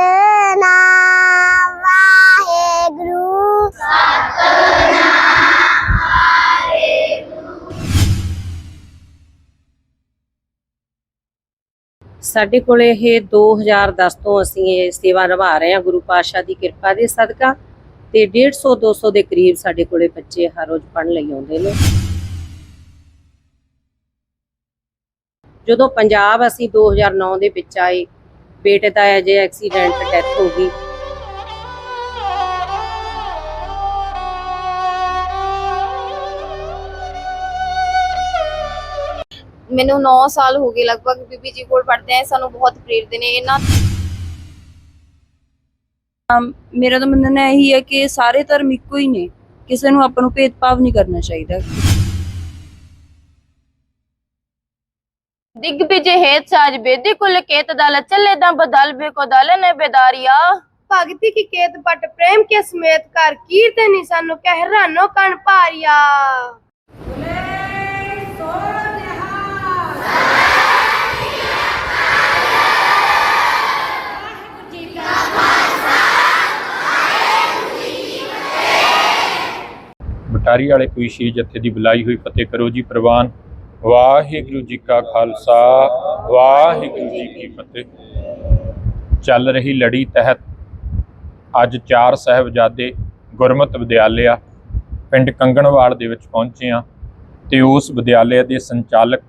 ਸਤਨਾਮ ਵਾਹਿਗੁਰੂ। ਸਾਡੇ ਕੋਲ ਇਹ 2010 ਤੋਂ ਅਸੀਂ ਇਹ ਸੇਵਾ ਨਿਭਾ ਰਹੇ ਹਾਂ, ਗੁਰੂ ਪਾਤਸ਼ਾਹ ਦੀ ਕਿਰਪਾ ਦੇ ਸਦਕਾ ਤੇ 150 200 ਦੇ ਕਰੀਬ ਸਾਡੇ ਕੋਲੇ ਬੱਚੇ ਹਰ ਰੋਜ਼ ਪੜ੍ਹਨ ਲਈ ਆਉਂਦੇ ਨੇ। ਜਦੋਂ ਪੰਜਾਬ ਅਸੀਂ 2009 ਦੇ ਵਿੱਚ ਆਏ ਬੇਟੇ ਦਾ ਅਜੇ ਐਕਸੀਡੈਂਟ ਡੈਥ ਹੋ ਗਈ। ਮੈਨੂੰ 9 ਸਾਲ ਹੋ ਗਏ ਲਗਭਗ ਬੀਬੀ ਜੀ ਕੋਲ ਪੜ੍ਹਦੇ ਆ ਸਾਨੂੰ ਬਹੁਤ ਪ੍ਰੇਰਦੇ ਨੇ ਇਹਨਾਂ ਮੇਰਾ ਤਾਂ ਮੰਨਣਾ ਇਹੀ ਹੈ ਕਿ ਸਾਰੇ ਧਰਮ ਇੱਕੋ ਹੀ ਨੇ। ਕਿਸੇ ਨੂੰ ਆਪਾਂ ਨੂੰ ਭੇਦਭਾਵ ਨਹੀਂ ਕਰਨਾ ਚਾਹੀਦਾ। ਦਿਗਵਿਜੇ ਹੇਤ ਸਾਜ ਬੇਦੀ ਕੁਲ ਕੇਤ ਦਲ ਚੱਲੇ ਦੰ ਬਦਲ ਬੇ ਕੋ ਦਲ ਨੇ ਬੇਦਾਰੀਆ ਭਗਤੀ ਕੀ ਕੇਤ ਪਟ ਪ੍ਰੇਮ ਕੇ ਸਮੇਤ ਕਰ ਕੀਰਤਨੀ ਸਾਨੂੰ ਕਹਿ ਰਾਨੋ ਕਣ ਭਾਰਿਆ ਬਟਾਰੀ ਵਾਲੇ ਕੋਈ ਸ਼ੀ ਜੱਥੇ ਦੀ ਬੁਲਾਈ ਹੋਈ ਫਤਿਹ ਕਰੋ ਜੀ ਪ੍ਰਵਾਨ ਵਾਹਿਗੁਰੂ ਜੀ ਕਾ ਖਾਲਸਾ, ਵਾਹਿਗੁਰੂ ਜੀ ਕੀ ਫਤਿਹ। ਚੱਲ ਰਹੀ ਲੜੀ ਤਹਿਤ ਅੱਜ ਚਾਰ ਸਾਹਿਬਜ਼ਾਦੇ ਗੁਰਮਤਿ ਵਿਦਿਆਲਿਆ ਪਿੰਡ ਕੰਗਣਵਾਲ ਦੇ ਵਿੱਚ ਪਹੁੰਚੇ ਆ ਤੇ ਉਸ ਵਿਦਿਆਲਿਆ ਦੇ ਸੰਚਾਲਕ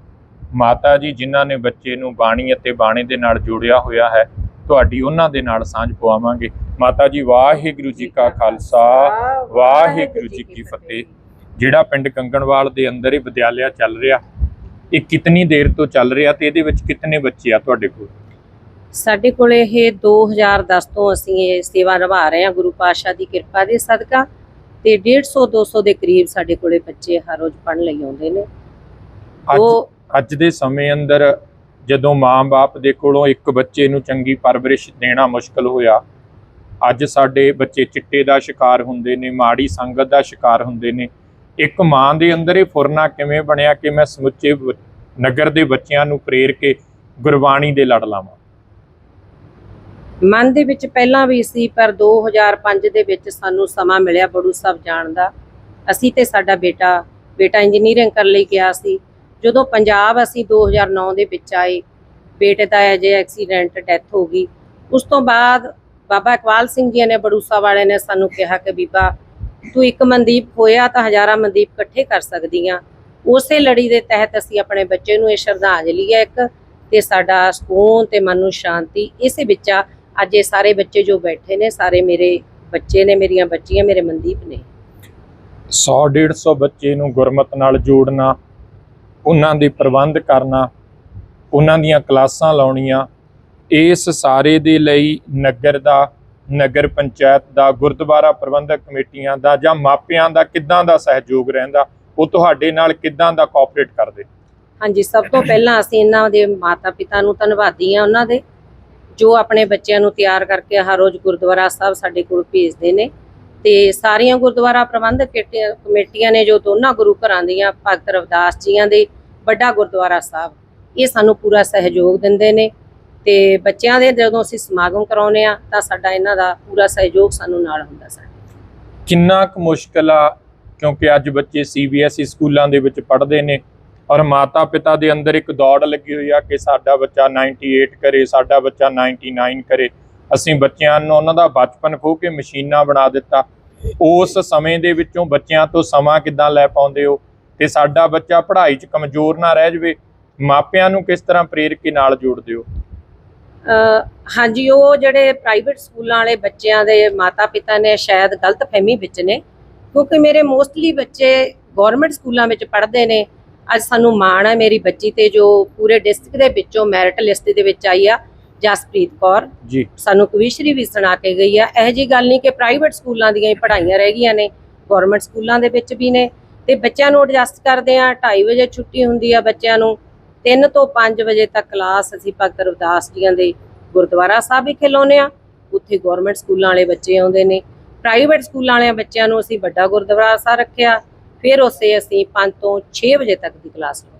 ਮਾਤਾ ਜੀ, ਜਿਨ੍ਹਾਂ ਨੇ ਬੱਚੇ ਨੂੰ ਬਾਣੀ ਅਤੇ ਬਾਣੇ ਦੇ ਨਾਲ ਜੋੜਿਆ ਹੋਇਆ ਹੈ, ਤੁਹਾਡੀ ਉਹਨਾਂ ਦੇ ਨਾਲ ਸਾਂਝ ਪਵਾਵਾਂਗੇ। ਮਾਤਾ ਜੀ, ਵਾਹਿਗੁਰੂ ਜੀ ਕਾ ਖਾਲਸਾ, ਵਾਹਿਗੁਰੂ ਜੀ ਕੀ ਫਤਿਹ। ਜਿਹੜਾ ਪਿੰਡ ਕੰਗਣਵਾਲ ਦੇ ਅੰਦਰ ਹੀ ਵਿਦਿਆਲਿਆ ਚੱਲ ਰਿਹਾ ਇਹ ਕਿਤਨੀ ਦੇਰ ਤੋਂ ਚੱਲ ਰਿਹਾ ਤੇ ਇਹਦੇ ਵਿੱਚ ਕਿੰਨੇ ਬੱਚੇ ਆ ਤੁਹਾਡੇ ਕੋਲ? ਸਾਡੇ ਕੋਲ ਇਹ 2010 ਤੋਂ ਅਸੀਂ ਇਹ ਸੇਵਾ ਨਿਭਾ ਰਹੇ ਹਾਂ ਗੁਰੂ ਪਾਤਸ਼ਾਹ ਦੀ ਕਿਰਪਾ ਦੇ ਸਦਕਾ ਤੇ 150 200 ਦੇ ਕਰੀਬ ਸਾਡੇ ਕੋਲੇ ਬੱਚੇ ਹਰ ਰੋਜ਼ ਪੜ੍ਹਨ ਲਈ ਆਉਂਦੇ ਨੇ। ਅੱਜ ਉਹ ਅੱਜ ਦੇ ਸਮੇਂ ਅੰਦਰ ਜਦੋਂ ਮਾਂ-ਬਾਪ ਦੇ ਕੋਲੋਂ ਇੱਕ ਬੱਚੇ ਨੂੰ ਚੰਗੀ ਪਰਵਰਿਸ਼ ਦੇਣਾ ਮੁਸ਼ਕਲ ਹੋਇਆ ਅੱਜ ਸਾਡੇ ਬੱਚੇ ਚਿੱਟੇ ਦਾ ਸ਼ਿਕਾਰ ਹੁੰਦੇ ਨੇ ਮਾੜੀ ਸੰਗਤ ਦਾ ਸ਼ਿਕਾਰ ਹੁੰਦੇ ਨੇ ਇੱਕ ਮਾਂ ਦੇ ਅੰਦਰ ਇਹ ਫੁਰਨਾ ਕਿਵੇਂ ਬਣਿਆ ਕਿ ਮੈਂ ਸਮੁੱਚੇ ਨਗਰ ਦੇ ਬੱਚਿਆਂ ਨੂੰ ਪ੍ਰੇਰ ਕੇ ਗੁਰਬਾਣੀ ਦੇ ਲੜ ਲਾਵਾਂ? ਮਨ ਦੇ ਵਿੱਚ ਪਹਿਲਾਂ ਵੀ ਸੀ, ਪਰ 2005 ਦੇ ਵਿੱਚ ਸਾਨੂੰ ਸਮਾਂ ਮਿਲਿਆ ਬੜੂ ਸਾਹਿਬ ਜਾਣ ਦਾ। ਅਸੀਂ ਤੇ ਸਾਡਾ ਬੇਟਾ ਬੇਟਾ ਇੰਜੀਨੀਅਰਿੰਗ ਕਰਨ ਲਈ ਗਿਆ ਸੀ। ਜਦੋਂ ਪੰਜਾਬ ਅਸੀਂ 2009 ਦੇ ਵਿੱਚ ਆਏ, ਬੇਟੇ ਦਾ ਅਜੇ ਐਕਸੀਡੈਂਟ ਡੈਥ ਹੋ ਗਈ। ਉਸ ਤੋਂ ਬਾਅਦ ਬਾਬਾ ਇਕਬਾਲ ਸਿੰਘ ਜੀ ਨੇ ਬੜੂਸਾ ਵਾਲੇ ਨੇ ਸਾਨੂੰ ਕਿਹਾ ਕਿ ਬੀਬਾ ਤੂੰ ਇੱਕ ਮਨਦੀਪ ਹੋਇਆ ਤਾਂ ਹਜ਼ਾਰਾਂ ਮਨਦੀਪ ਇਕੱਠੇ ਕਰ ਸਕਦੀਆਂ। ਉਸੇ ਲੜੀ ਦੇ ਤਹਿਤ ਅਸੀਂ ਆਪਣੇ ਬੱਚੇ ਨੂੰ ਇਹ ਸ਼ਰਧਾਂਜਲੀ ਹੈ ਇੱਕ ਤੇ ਸਾਡਾ ਸਕੂਨ ਤੇ ਮਨ ਨੂੰ ਸ਼ਾਂਤੀ, ਇਸੇ ਵਿੱਚ ਆ, ਅੱਜ ਇਹ ਸਾਰੇ ਬੱਚੇ ਜੋ ਬੈਠੇ ਨੇ, ਸਾਰੇ ਮੇਰੇ ਬੱਚੇ ਨੇ, ਮੇਰੀਆਂ ਬੱਚੀਆਂ, ਮੇਰੇ ਮਨਦੀਪ ਨੇ। 100 150 ਬੱਚੇ ਨੂੰ ਗੁਰਮਤ ਨਾਲ ਜੋੜਨਾ, ਉਹਨਾਂ ਦੇ ਪ੍ਰਬੰਧ ਕਰਨਾ, ਉਹਨਾਂ ਦੀਆਂ ਕਲਾਸਾਂ ਲਾਉਣੀਆਂ, ਇਸ ਸਾਰੇ ਦੇ ਲਈ ਨਗਰ ਦਾ ਨਗਰ ਪੰਚਾਇਤ ਦਾ, ਗੁਰਦੁਆਰਾ ਪ੍ਰਬੰਧਕ ਕਮੇਟੀਆਂ ਦਾ ਜਾਂ ਮਾਪਿਆਂ ਦਾ ਕਿੱਦਾਂ ਦਾ ਸਹਿਯੋਗ ਰਹਿੰਦਾ, ਉਹ ਤੁਹਾਡੇ ਨਾਲ ਕਿੱਦਾਂ ਦਾ ਕੋਆਪਰੇਟ ਕਰਦੇ? ਹਾਂਜੀ, ਸਭ ਤੋਂ ਪਹਿਲਾਂ ਅਸੀਂ ਇਹਨਾਂ ਦੇ ਮਾਤਾ ਪਿਤਾ ਨੂੰ ਧੰਨਵਾਦੀ ਆ ਉਹਨਾਂ ਦੇ, ਜੋ ਆਪਣੇ ਬੱਚਿਆਂ ਨੂੰ ਤਿਆਰ ਕਰਕੇ ਹਰ ਰੋਜ਼ ਗੁਰਦੁਆਰਾ ਸਾਹਿਬ ਸਾਡੇ ਕੋਲ ਭੇਜਦੇ ਨੇ। ਤੇ ਸਾਰੀਆਂ ਗੁਰਦੁਆਰਾ ਪ੍ਰਬੰਧਕ ਕਮੇਟੀਆਂ- ਨੇ ਜੋ ਦੋਨਾਂ ਗੁਰੂ ਘਰਾਂ ਦੀਆਂ, ਭਗਤ ਰਵਦਾਸ ਜੀਆਂ ਦੇ ਵੱਡਾ ਗੁਰਦੁਆਰਾ ਸਾਹਿਬ, ਇਹ ਸਾਨੂੰ ਪੂਰਾ ਸਹਿਯੋਗ ਦਿੰਦੇ ਨੇ। ਤੇ ਬੱਚਿਆਂ ਦੇ ਜਦੋਂ ਅਸੀਂ ਸਮਾਗਮ ਕਰਾਉਨੇ ਆ ਤਾਂ ਸਾਡਾ ਇਹਨਾਂ ਦਾ ਪੂਰਾ ਸਹਿਯੋਗ ਸਾਨੂੰ ਨਾਲ ਹੁੰਦਾ ਸਾਡੇ ਕਿੰਨਾ ਕੁ ਮੁਸ਼ਕਲ ਆ? ਕਿਉਂਕਿ ਅੱਜ ਬੱਚੇ ਸੀਬੀਐਸਈ ਸਕੂਲਾਂ ਦੇ ਵਿੱਚ ਪੜ੍ਹਦੇ ਨੇ ਔਰ ਮਾਤਾ ਪਿਤਾ ਦੇ ਅੰਦਰ ਇੱਕ ਦੌੜ ਲੱਗੀ ਹੋਈ ਆ ਕਿ ਸਾਡਾ ਬੱਚਾ 98 ਕਰੇ, ਸਾਡਾ ਬੱਚਾ 99 ਕਰੇ। ਅਸੀਂ ਬੱਚਿਆਂ ਨੂੰ ਉਹਨਾਂ ਦਾ ਬਚਪਨ ਖੋ ਕੇ ਮਸ਼ੀਨਾਂ ਬਣਾ ਦਿੱਤਾ। ਉਸ ਸਮੇਂ ਦੇ ਵਿੱਚੋਂ ਬੱਚਿਆਂ ਤੋਂ ਸਮਾਂ ਕਿੱਦਾਂ ਲੈ ਪਾਉਂਦੇ ਹੋ? ਤੇ ਸਾਡਾ ਬੱਚਾ ਪੜ੍ਹਾਈ 'ਚ ਕਮਜ਼ੋਰ ਨਾ ਰਹਿ ਜਾਵੇ। ਮਾਪਿਆਂ ਨੂੰ ਕਿਸ ਤਰ੍ਹਾਂ ਪ੍ਰੇਰ ਕੇ ਨਾਲ ਜੋੜਦੇ ਹੋ? ਹਾਂਜੀ ਉਹ ਜਿਹੜੇ ਪ੍ਰਾਈਵੇਟ ਸਕੂਲਾਂ ਵਾਲੇ ਬੱਚਿਆਂ ਦੇ ਮਾਤਾ-ਪਿਤਾ ਨੇ ਸ਼ਾਇਦ ਗਲਤ ਫਹਿਮੀ ਵਿੱਚ ਨੇ ਕਿਉਂਕਿ ਮੇਰੇ ਮੋਸਟਲੀ ਬੱਚੇ ਗਵਰਨਮੈਂਟ ਸਕੂਲਾਂ ਵਿੱਚ ਪੜ੍ਹਦੇ ਨੇ। ਅੱਜ ਸਾਨੂੰ ਮਾਣ ਹੈ ਮੇਰੀ ਬੱਚੀ ਤੇ ਜੋ ਪੂਰੇ ਡਿਸਟ੍ਰਿਕਟ ਦੇ ਵਿੱਚੋਂ ਮੈਰਿਟ ਲਿਸਟ ਦੇ ਵਿੱਚ ਆਈ ਆ ਜਸਪ੍ਰੀਤ ਕੌਰ। ਜੀ। ਸਾਨੂੰ ਕਵਿਸ਼ਰੀ ਵੀ ਸੁਣਾ ਕੇ ਗਈ ਆ। ਇਹੋ ਜੀ ਗੱਲ ਨਹੀਂ ਕਿ ਪ੍ਰਾਈਵੇਟ ਸਕੂਲਾਂ ਦੀਆਂ ਹੀ ਪੜ੍ਹਾਈਆਂ ਰਹਿ ਗਈਆਂ ਨੇ ਗਵਰਨਮੈਂਟ ਸਕੂਲਾਂ ਦੇ ਵਿੱਚ ਵੀ ਨੇ। ਤੇ ਬੱਚਿਆਂ ਨੂੰ ਐਡਜਸਟ ਕਰਦੇ ਆ 2:30 ਵਜੇ ਛੁੱਟੀ ਹੁੰਦੀ ਆ ਬੱਚਿਆਂ ਨੂੰ। 3 ਤੋਂ 5 ਵਜੇ ਤੱਕ ਕਲਾਸ ਅਸੀਂ ਭਗਤ ਰਵਿਦਾਸ ਜੀਆਂ ਦੇ ਗੁਰਦੁਆਰਾ ਸਾਹਿਬ ਵਿਖੇ ਲਾਉਂਦੇ ਆ ਉੱਥੇ ਗਵਰਨਮੈਂਟ ਸਕੂਲਾਂ ਵਾਲੇ ਬੱਚੇ ਆਉਂਦੇ ਨੇ। ਪ੍ਰਾਈਵੇਟ ਸਕੂਲਾਂ ਵਾਲਿਆਂ ਬੱਚਿਆਂ ਨੂੰ ਅਸੀਂ ਵੱਡਾ ਗੁਰਦੁਆਰਾ ਸਾਹਿਬ ਰੱਖਿਆ। ਫਿਰ ਉਸੇ ਅਸੀਂ 5 ਤੋਂ 6 ਵਜੇ ਤੱਕ ਦੀ ਕਲਾਸ ਲਾਉਂਦੇ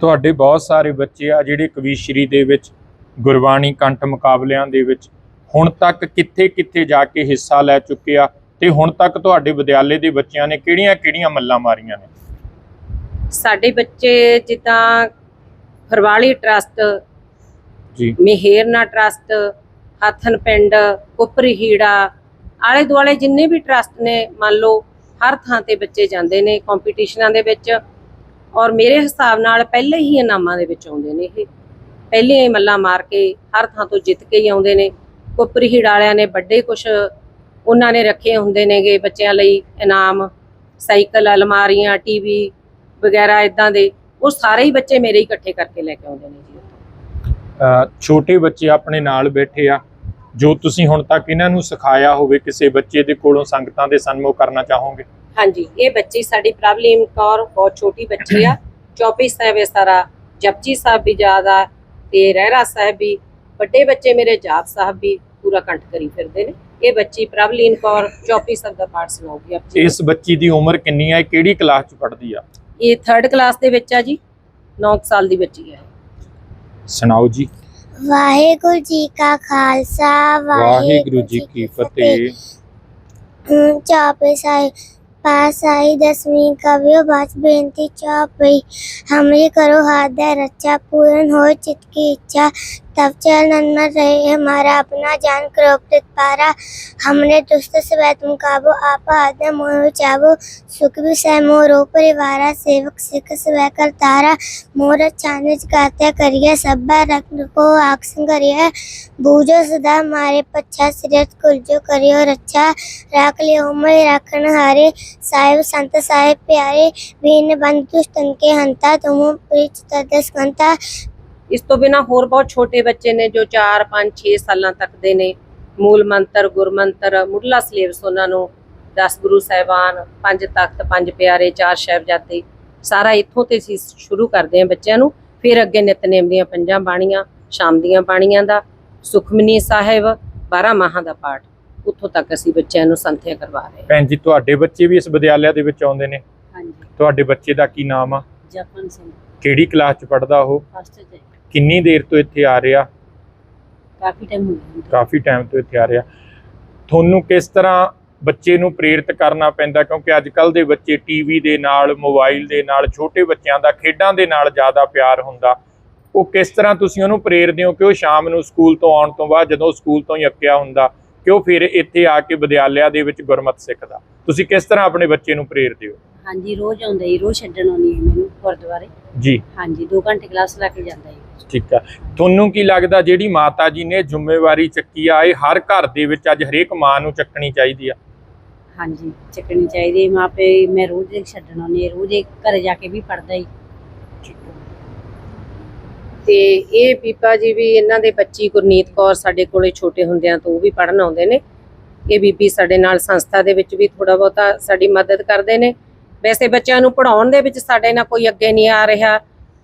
ਤੁਹਾਡੇ ਬਹੁਤ ਸਾਰੇ ਬੱਚੇ ਆ ਜਿਹੜੇ ਕਵੀਸ਼ਰੀ ਦੇ ਵਿੱਚ ਗੁਰਬਾਣੀ ਕੰਠ ਮੁਕਾਬਲਿਆਂ ਦੇ ਵਿੱਚ ਹੁਣ ਤੱਕ ਕਿੱਥੇ-ਕਿੱਥੇ ਜਾ ਕੇ ਹਿੱਸਾ ਲੈ ਚੁੱਕੇ ਆ ਤੇ ਹੁਣ ਤੱਕ ਤੁਹਾਡੇ ਵਿਦਿਆਲੇ ਦੇ ਬੱਚਿਆਂ ਨੇ ਕਿਹੜੀਆਂ-ਕਿਹੜੀਆਂ ਮੱਲਾਂ ਮਾਰੀਆਂ ਨੇ? ਸਾਡੇ ਬੱਚੇ ਜਿੱਦਾਂ ਫਰਵਾਲੀ ਟਰਸਟ ਜੀ। ਮਿਹਰਨਾ ਟਰਸਟ ਹੱਥਨ ਪਿੰਡ ਕੁਪਰੀ ਹੀੜਾ ਆਲੇ ਦੁਆਲੇ ਜਿੰਨੇ ਵੀ ਟਰਸਟ ਨੇ ਮੰਨ ਲਓ ਹਰ ਥਾਂ ਤੇ ਬੱਚੇ ਜਾਂਦੇ ਨੇ ਕੰਪੀਟੀਸ਼ਨਾਂ ਦੇ ਵਿੱਚ ਔਰ ਮੇਰੇ ਹਿਸਾਬ ਨਾਲ ਪਹਿਲੇ ਹੀ ਇਨਾਮਾਂ ਦੇ ਵਿੱਚ ਆਉਂਦੇ ਨੇ ਇਹ। ਪਹਿਲੇ ਹੀ ਮੱਲਾ ਮਾਰ ਕੇ ਹਰ ਥਾਂ ਤੋਂ ਜਿੱਤ ਕੇ ਹੀ ਆਉਂਦੇ ਨੇ। ਕੁਪਰੀ ਹੀੜਾ ਵਾਲਿਆਂ ਨੇ ਵੱਡੇ ਕੁਝ ਉਹਨਾਂ ਨੇ ਰੱਖੇ ਹੁੰਦੇ ਨੇਗੇ ਬੱਚਿਆਂ ਲਈ ਇਨਾਮ ਸਾਈਕਲ ਅਲਮਾਰੀਆਂ ਟੀਵੀ ਵਗੈਰਾ ਇਦਾਂ ਦੇ। ਉਹ ਸਾਰੇ ਹੀ ਬੱਚੇ ਮੇਰੇ ਇਕੱਠੇ ਕਰਕੇ ਲੈ ਕੇ ਆਉਂਦੇ ਨੇ ਜੀ। ਛੋਟੇ ਬੱਚੇ ਆਪਣੇ ਨਾਲ ਬੈਠੇ ਆ। ਜੋ ਤੁਸੀਂ ਹੁਣ ਤੱਕ ਇਹਨਾਂ ਨੂੰ ਸਿਖਾਇਆ ਹੋਵੇ ਕਿਸੇ ਬੱਚੇ ਦੇ ਕੋਲੋਂ ਸੰਗਤਾਂ ਦੇ ਸਨਮੁਖ ਕਰਨਾ ਚਾਹੋਗੇ? ਹਾਂਜੀ ਇਹ ਬੱਚੀ ਸਾਡੀ ਪ੍ਰਭਲੀਨ ਕੌਰ ਬਹੁਤ ਛੋਟੀ ਬੱਚੀ ਆ। ਚੌਪੀ ਸਾਹਿਬ ਇਹ ਸਾਰਾ ਜਪਜੀ ਸਾਹਿਬ ਵੀ ਆ ਤੇ ਰਹਿਰਾ ਸਾਹਿਬ ਵੀ। ਵੱਡੇ ਬੱਚੇ ਮੇਰੇ ਜਾਪ ਸਾਹਿਬ ਵੀ ਪੂਰਾ ਕੰਠ ਕਰੀ ਫਿਰਦੇ ਨੇ। ਇਹ ਬੱਚੀ ਪ੍ਰਭਲੀਨ ਕੌਰ ਚੌਪੀ ਸਾਹਿਬ ਦਾ ਪਾਠ ਸੁਣਾਉਗੀ। ਇਸ ਬੱਚੀ ਦੀ ਉਮਰ ਕਿੰਨੀ ਹੈ ਕਿਹੜੀ ਕਲਾਸ ਚ ਪੜ੍ਹਦੀ ਆ? ਇਹ 3rd ਕਲਾਸ ਦੇ ਵਿੱਚ ਆ ਜੀ 9 ਸਾਲ ਦੀ ਬੱਚੀ ਹੈ ਸੁਣਾਓ ਜੀ ਵਾਹਿਗੁਰੂ ਜੀ ਕਾ ਖਾਲਸਾ ਵਾਹਿਗੁਰੂ ਜੀ ਕੀ ਫਤਿਹ ਹਮ, ਚਾਪੇ ਸਾਹਿਬ ਪਾਸ ਆਈ ਦਸਵੀਂ ਕਵਿਓ ਬਾਤ ਬੇਨਤੀ ਚਾਪਈ हमरे करो हाथ दे रक्षा पूर्ण हो चित की इच्छा तब चल नन्मर रहे हमारा अपना जान क्रोपित पारा। हमने दुष्ट से वैत मुकाबो, आपा आदम मोह चाबो सुख भी सह मोरो, परिवारा सेवक सिख से वह कर तारा। मोर चानज गाते करिए सब रख को आख करिए बूझो सदा मारे पच्छा, सिरत कुलजो करियो रक्षा अच्छा। राख लियो मैं राखन हारे। साहेब, संत साहेब प्यारे। बीन बंधु दुष्टन के हंता, तुम प्रीत तदस कंता ਇਸ ਤੋਂ ਬਿਨਾ ਹੋਰ ਬਹੁਤ ਛੋਟੇ ਬੱਚੇ ਨੇ ਜੋ 4 5 6 ਸਾਲਾਂ ਤੱਕ ਦੇ ਨੇ। ਮੂਲ ਮੰਤਰ ਗੁਰਮੰਤਰ ਮੁੱਢਲਾ ਸਿਲੇਬਸ ਉਹਨਾਂ ਨੂੰ 10 ਗੁਰੂ ਸਾਹਿਬਾਨ ਪੰਜ ਤਖਤ ਪੰਜ ਪਿਆਰੇ ਚਾਰ ਸਾਹਿਬਜ਼ਾਦੇ ਸਾਰਾ ਇੱਥੋਂ ਤੇ ਅਸੀਂ ਸ਼ੁਰੂ ਕਰਦੇ ਹਾਂ ਬੱਚਿਆਂ ਨੂੰ। ਫਿਰ ਅੱਗੇ ਨਿਤਨੇਮ ਦੀਆਂ ਪੰਜਾਂ ਬਾਣੀਆਂ ਸ਼ਾਮ ਦੀਆਂ ਬਾਣੀਆਂ ਦਾ ਸੁਖਮਨੀ ਸਾਹਿਬ 12 ਮਾਹਾਂ ਦਾ ਪਾਠ। ਉੱਥੋਂ ਤੱਕ ਅਸੀਂ ਬੱਚਿਆਂ ਨੂੰ ਸੰਥਿਆ ਕਰਵਾ ਰਹੇ ਹਾਂ। ਭੈਣ ਜੀ ਤੁਹਾਡੇ ਬੱਚੇ ਵੀ ਇਸ ਵਿਦਿਆਲਿਆ ਦੇ ਵਿੱਚ ਆਉਂਦੇ ਨੇ? ਹਾਂਜੀ। ਤੁਹਾਡੇ ਬੱਚੇ ਦਾ ਕੀ ਨਾਮ ਆ? ਜਪਨ ਸਿੰਘ। ਕਿਹੜੀ ਕਲਾਸ ਚ ਪੜਦਾ ਉਹ? ਫਸਟ ਤੇ ਕਿੰਨੀ ਦੇਰ ਤੋਂ ਇੱਥੇ ਆ ਰਿਹਾ? ਕਾਫੀ ਟਾਈਮ ਹੋ ਗਿਆ। ਕਾਫੀ ਟਾਈਮ ਤੋਂ ਇੱਥੇ ਆ ਰਿਹਾ। ਤੁਹਾਨੂੰ ਕਿਸ ਤਰ੍ਹਾਂ ਬੱਚੇ ਨੂੰ ਪ੍ਰੇਰਿਤ ਕਰਨਾ ਪੈਂਦਾ? ਕਿਉਂਕਿ ਅੱਜ ਕੱਲ ਦੇ ਬੱਚੇ ਟੀਵੀ ਦੇ ਨਾਲ ਮੋਬਾਈਲ ਦੇ ਨਾਲ ਛੋਟੇ ਬੱਚਿਆਂ ਦਾ ਖੇਡਾਂ ਦੇ ਨਾਲ ਜ਼ਿਆਦਾ ਪਿਆਰ ਹੁੰਦਾ। ਉਹ ਕਿਸ ਤਰ੍ਹਾਂ ਤੁਸੀਂ ਉਹਨੂੰ ਪ੍ਰੇਰਦੇ ਹੋ ਕਿ ਉਹ ਸ਼ਾਮ ਨੂੰ ਸਕੂਲ ਤੋਂ ਆਉਣ ਤੋਂ ਬਾਅਦ ਜਦੋਂ ਸਕੂਲ ਤੋਂ ਹੀ ਅੱਕਿਆ ਹੁੰਦਾ ਕਿ ਉਹ ਫਿਰ ਇੱਥੇ ਆ ਕੇ ਵਿਦਿਆਲਿਆ ਦੇ ਵਿੱਚ ਗੁਰਮਤ ਸਿੱਖਦਾ? ਤੁਸੀਂ ਕਿਸ ਤਰ੍ਹਾਂ ਆਪਣੇ ਬੱਚੇ ਨੂੰ ਪ੍ਰੇਰਦੇ ਹੋ? ਹਾਂਜੀ ਰੋਜ਼ ਆਉਂਦਾ ਜੀ ਰੋਜ਼ ਛੱਡਣ ਆਉਂਦੀ ਹੈ ਮੈਨੂੰ ਗੁਰਦੁਆਰੇ। ਜੀ। ਹਾਂਜੀ 2 ਘੰਟੇ ਕਲਾਸ ਲਾ ਕੇ ਜਾਂਦਾ ਜੀ। ਠੀਕ ਆ। ਤੁਹਾਨੂੰ ਕੀ ਲੱਗਦਾ ਜਿਹੜੀ ਮਾਤਾ ਜੀ ਨੇ ਜ਼ਿੰਮੇਵਾਰੀ ਚੱਕੀ ਆ ਇਹ ਹਰ ਘਰ ਦੇ ਵਿੱਚ ਅੱਜ ਹਰੇਕ ਮਾਂ ਨੂੰ ਚੱਕਣੀ ਚਾਹੀਦੀ ਆ? ਹਾਂਜੀ ਚੱਕਣੀ ਚਾਹੀਦੀ ਹੈ। ਮਾਪੇ ਮੈਂ ਰੋਜ਼ ਹੀ ਛੱਡਣ ਆਉਂਦੀ ਹਾਂ ਰੋਜ਼ ਹੀ ਘਰੇ ਜਾ ਕੇ ਵੀ ਪੜਦਾ ਹੀ ਤੇ ਇਹ ਬੀਬਾ ਜੀ ਵੀ ਇਹਨਾਂ ਦੇ ਬੱਚੀ ਗੁਰਨੀਤ ਕੌਰ ਸਾਡੇ ਕੋਲੇ ਛੋਟੇ ਹੁੰਦਿਆਂ ਤੋਂ ਉਹ ਵੀ ਪੜਨ ਆਉਂਦੇ ਨੇ। ਇਹ ਬੀਬੀ ਸਾਡੇ ਨਾਲ ਸੰਸਥਾ ਦੇ ਵਿੱਚ ਵੀ ਥੋੜਾ ਬਹੁਤਾ ਸਾਡੀ ਮਦਦ ਕਰਦੇ ਨੇ। ਵੈਸੇ ਬੱਚਿਆਂ ਨੂੰ ਪੜਾਉਣ ਦੇ ਵਿੱਚ ਸਾਡੇ ਨਾਲ ਕੋਈ ਅੱਗੇ ਨਹੀਂ ਆ ਰਿਹਾ।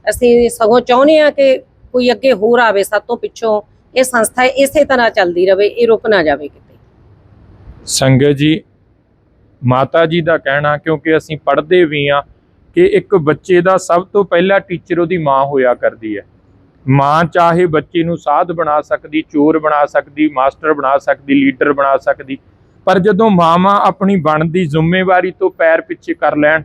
ਅਸੀਂ ਸਗੋਂ ਚਾਹੁੰਦੇ ਆ ਕਿ ਕੋਈ ਅੱਗੇ ਹੋਰ ਆਵੇ ਸਾਤੋਂ ਪਿੱਛੋਂ। ਇਹ ਸੰਸਥਾ ਇਸੇ ਤਰ੍ਹਾਂ ਚੱਲਦੀ ਰਵੇ, ਇਹ ਰੁਕ ਨਾ ਜਾਵੇ ਕਿਤੇ। ਸੰਗਤ ਜੀ, ਮਾਤਾ ਜੀ ਦਾ ਕਹਿਣਾ, ਕਿਉਂਕਿ ਅਸੀਂ ਪੜ੍ਹਦੇ ਵੀ ਆ ਕਿ ਇੱਕ ਬੱਚੇ ਦਾ ਸਭ ਤੋਂ ਪਹਿਲਾ ਟੀਚਰ ਉਹਦੀ ਮਾਂ ਹੋਇਆ ਕਰਦੀ ਹੈ। ਮਾਂ ਚਾਹੇ ਬੱਚੇ ਨੂੰ ਸਾਧ ਬਣਾ ਸਕਦੀ, ਚੋਰ ਬਣਾ ਸਕਦੀ, ਮਾਸਟਰ ਬਣਾ ਸਕਦੀ, ਲੀਡਰ ਬਣਾ ਸਕਦੀ, ਪਰ ਜਦੋਂ ਮਾਵਾਂ ਆਪਣੀ ਬਣਦੀ ਜ਼ਿੰਮੇਵਾਰੀ ਤੋਂ ਪੈਰ ਪਿੱਛੇ ਕਰ ਲੈਣ,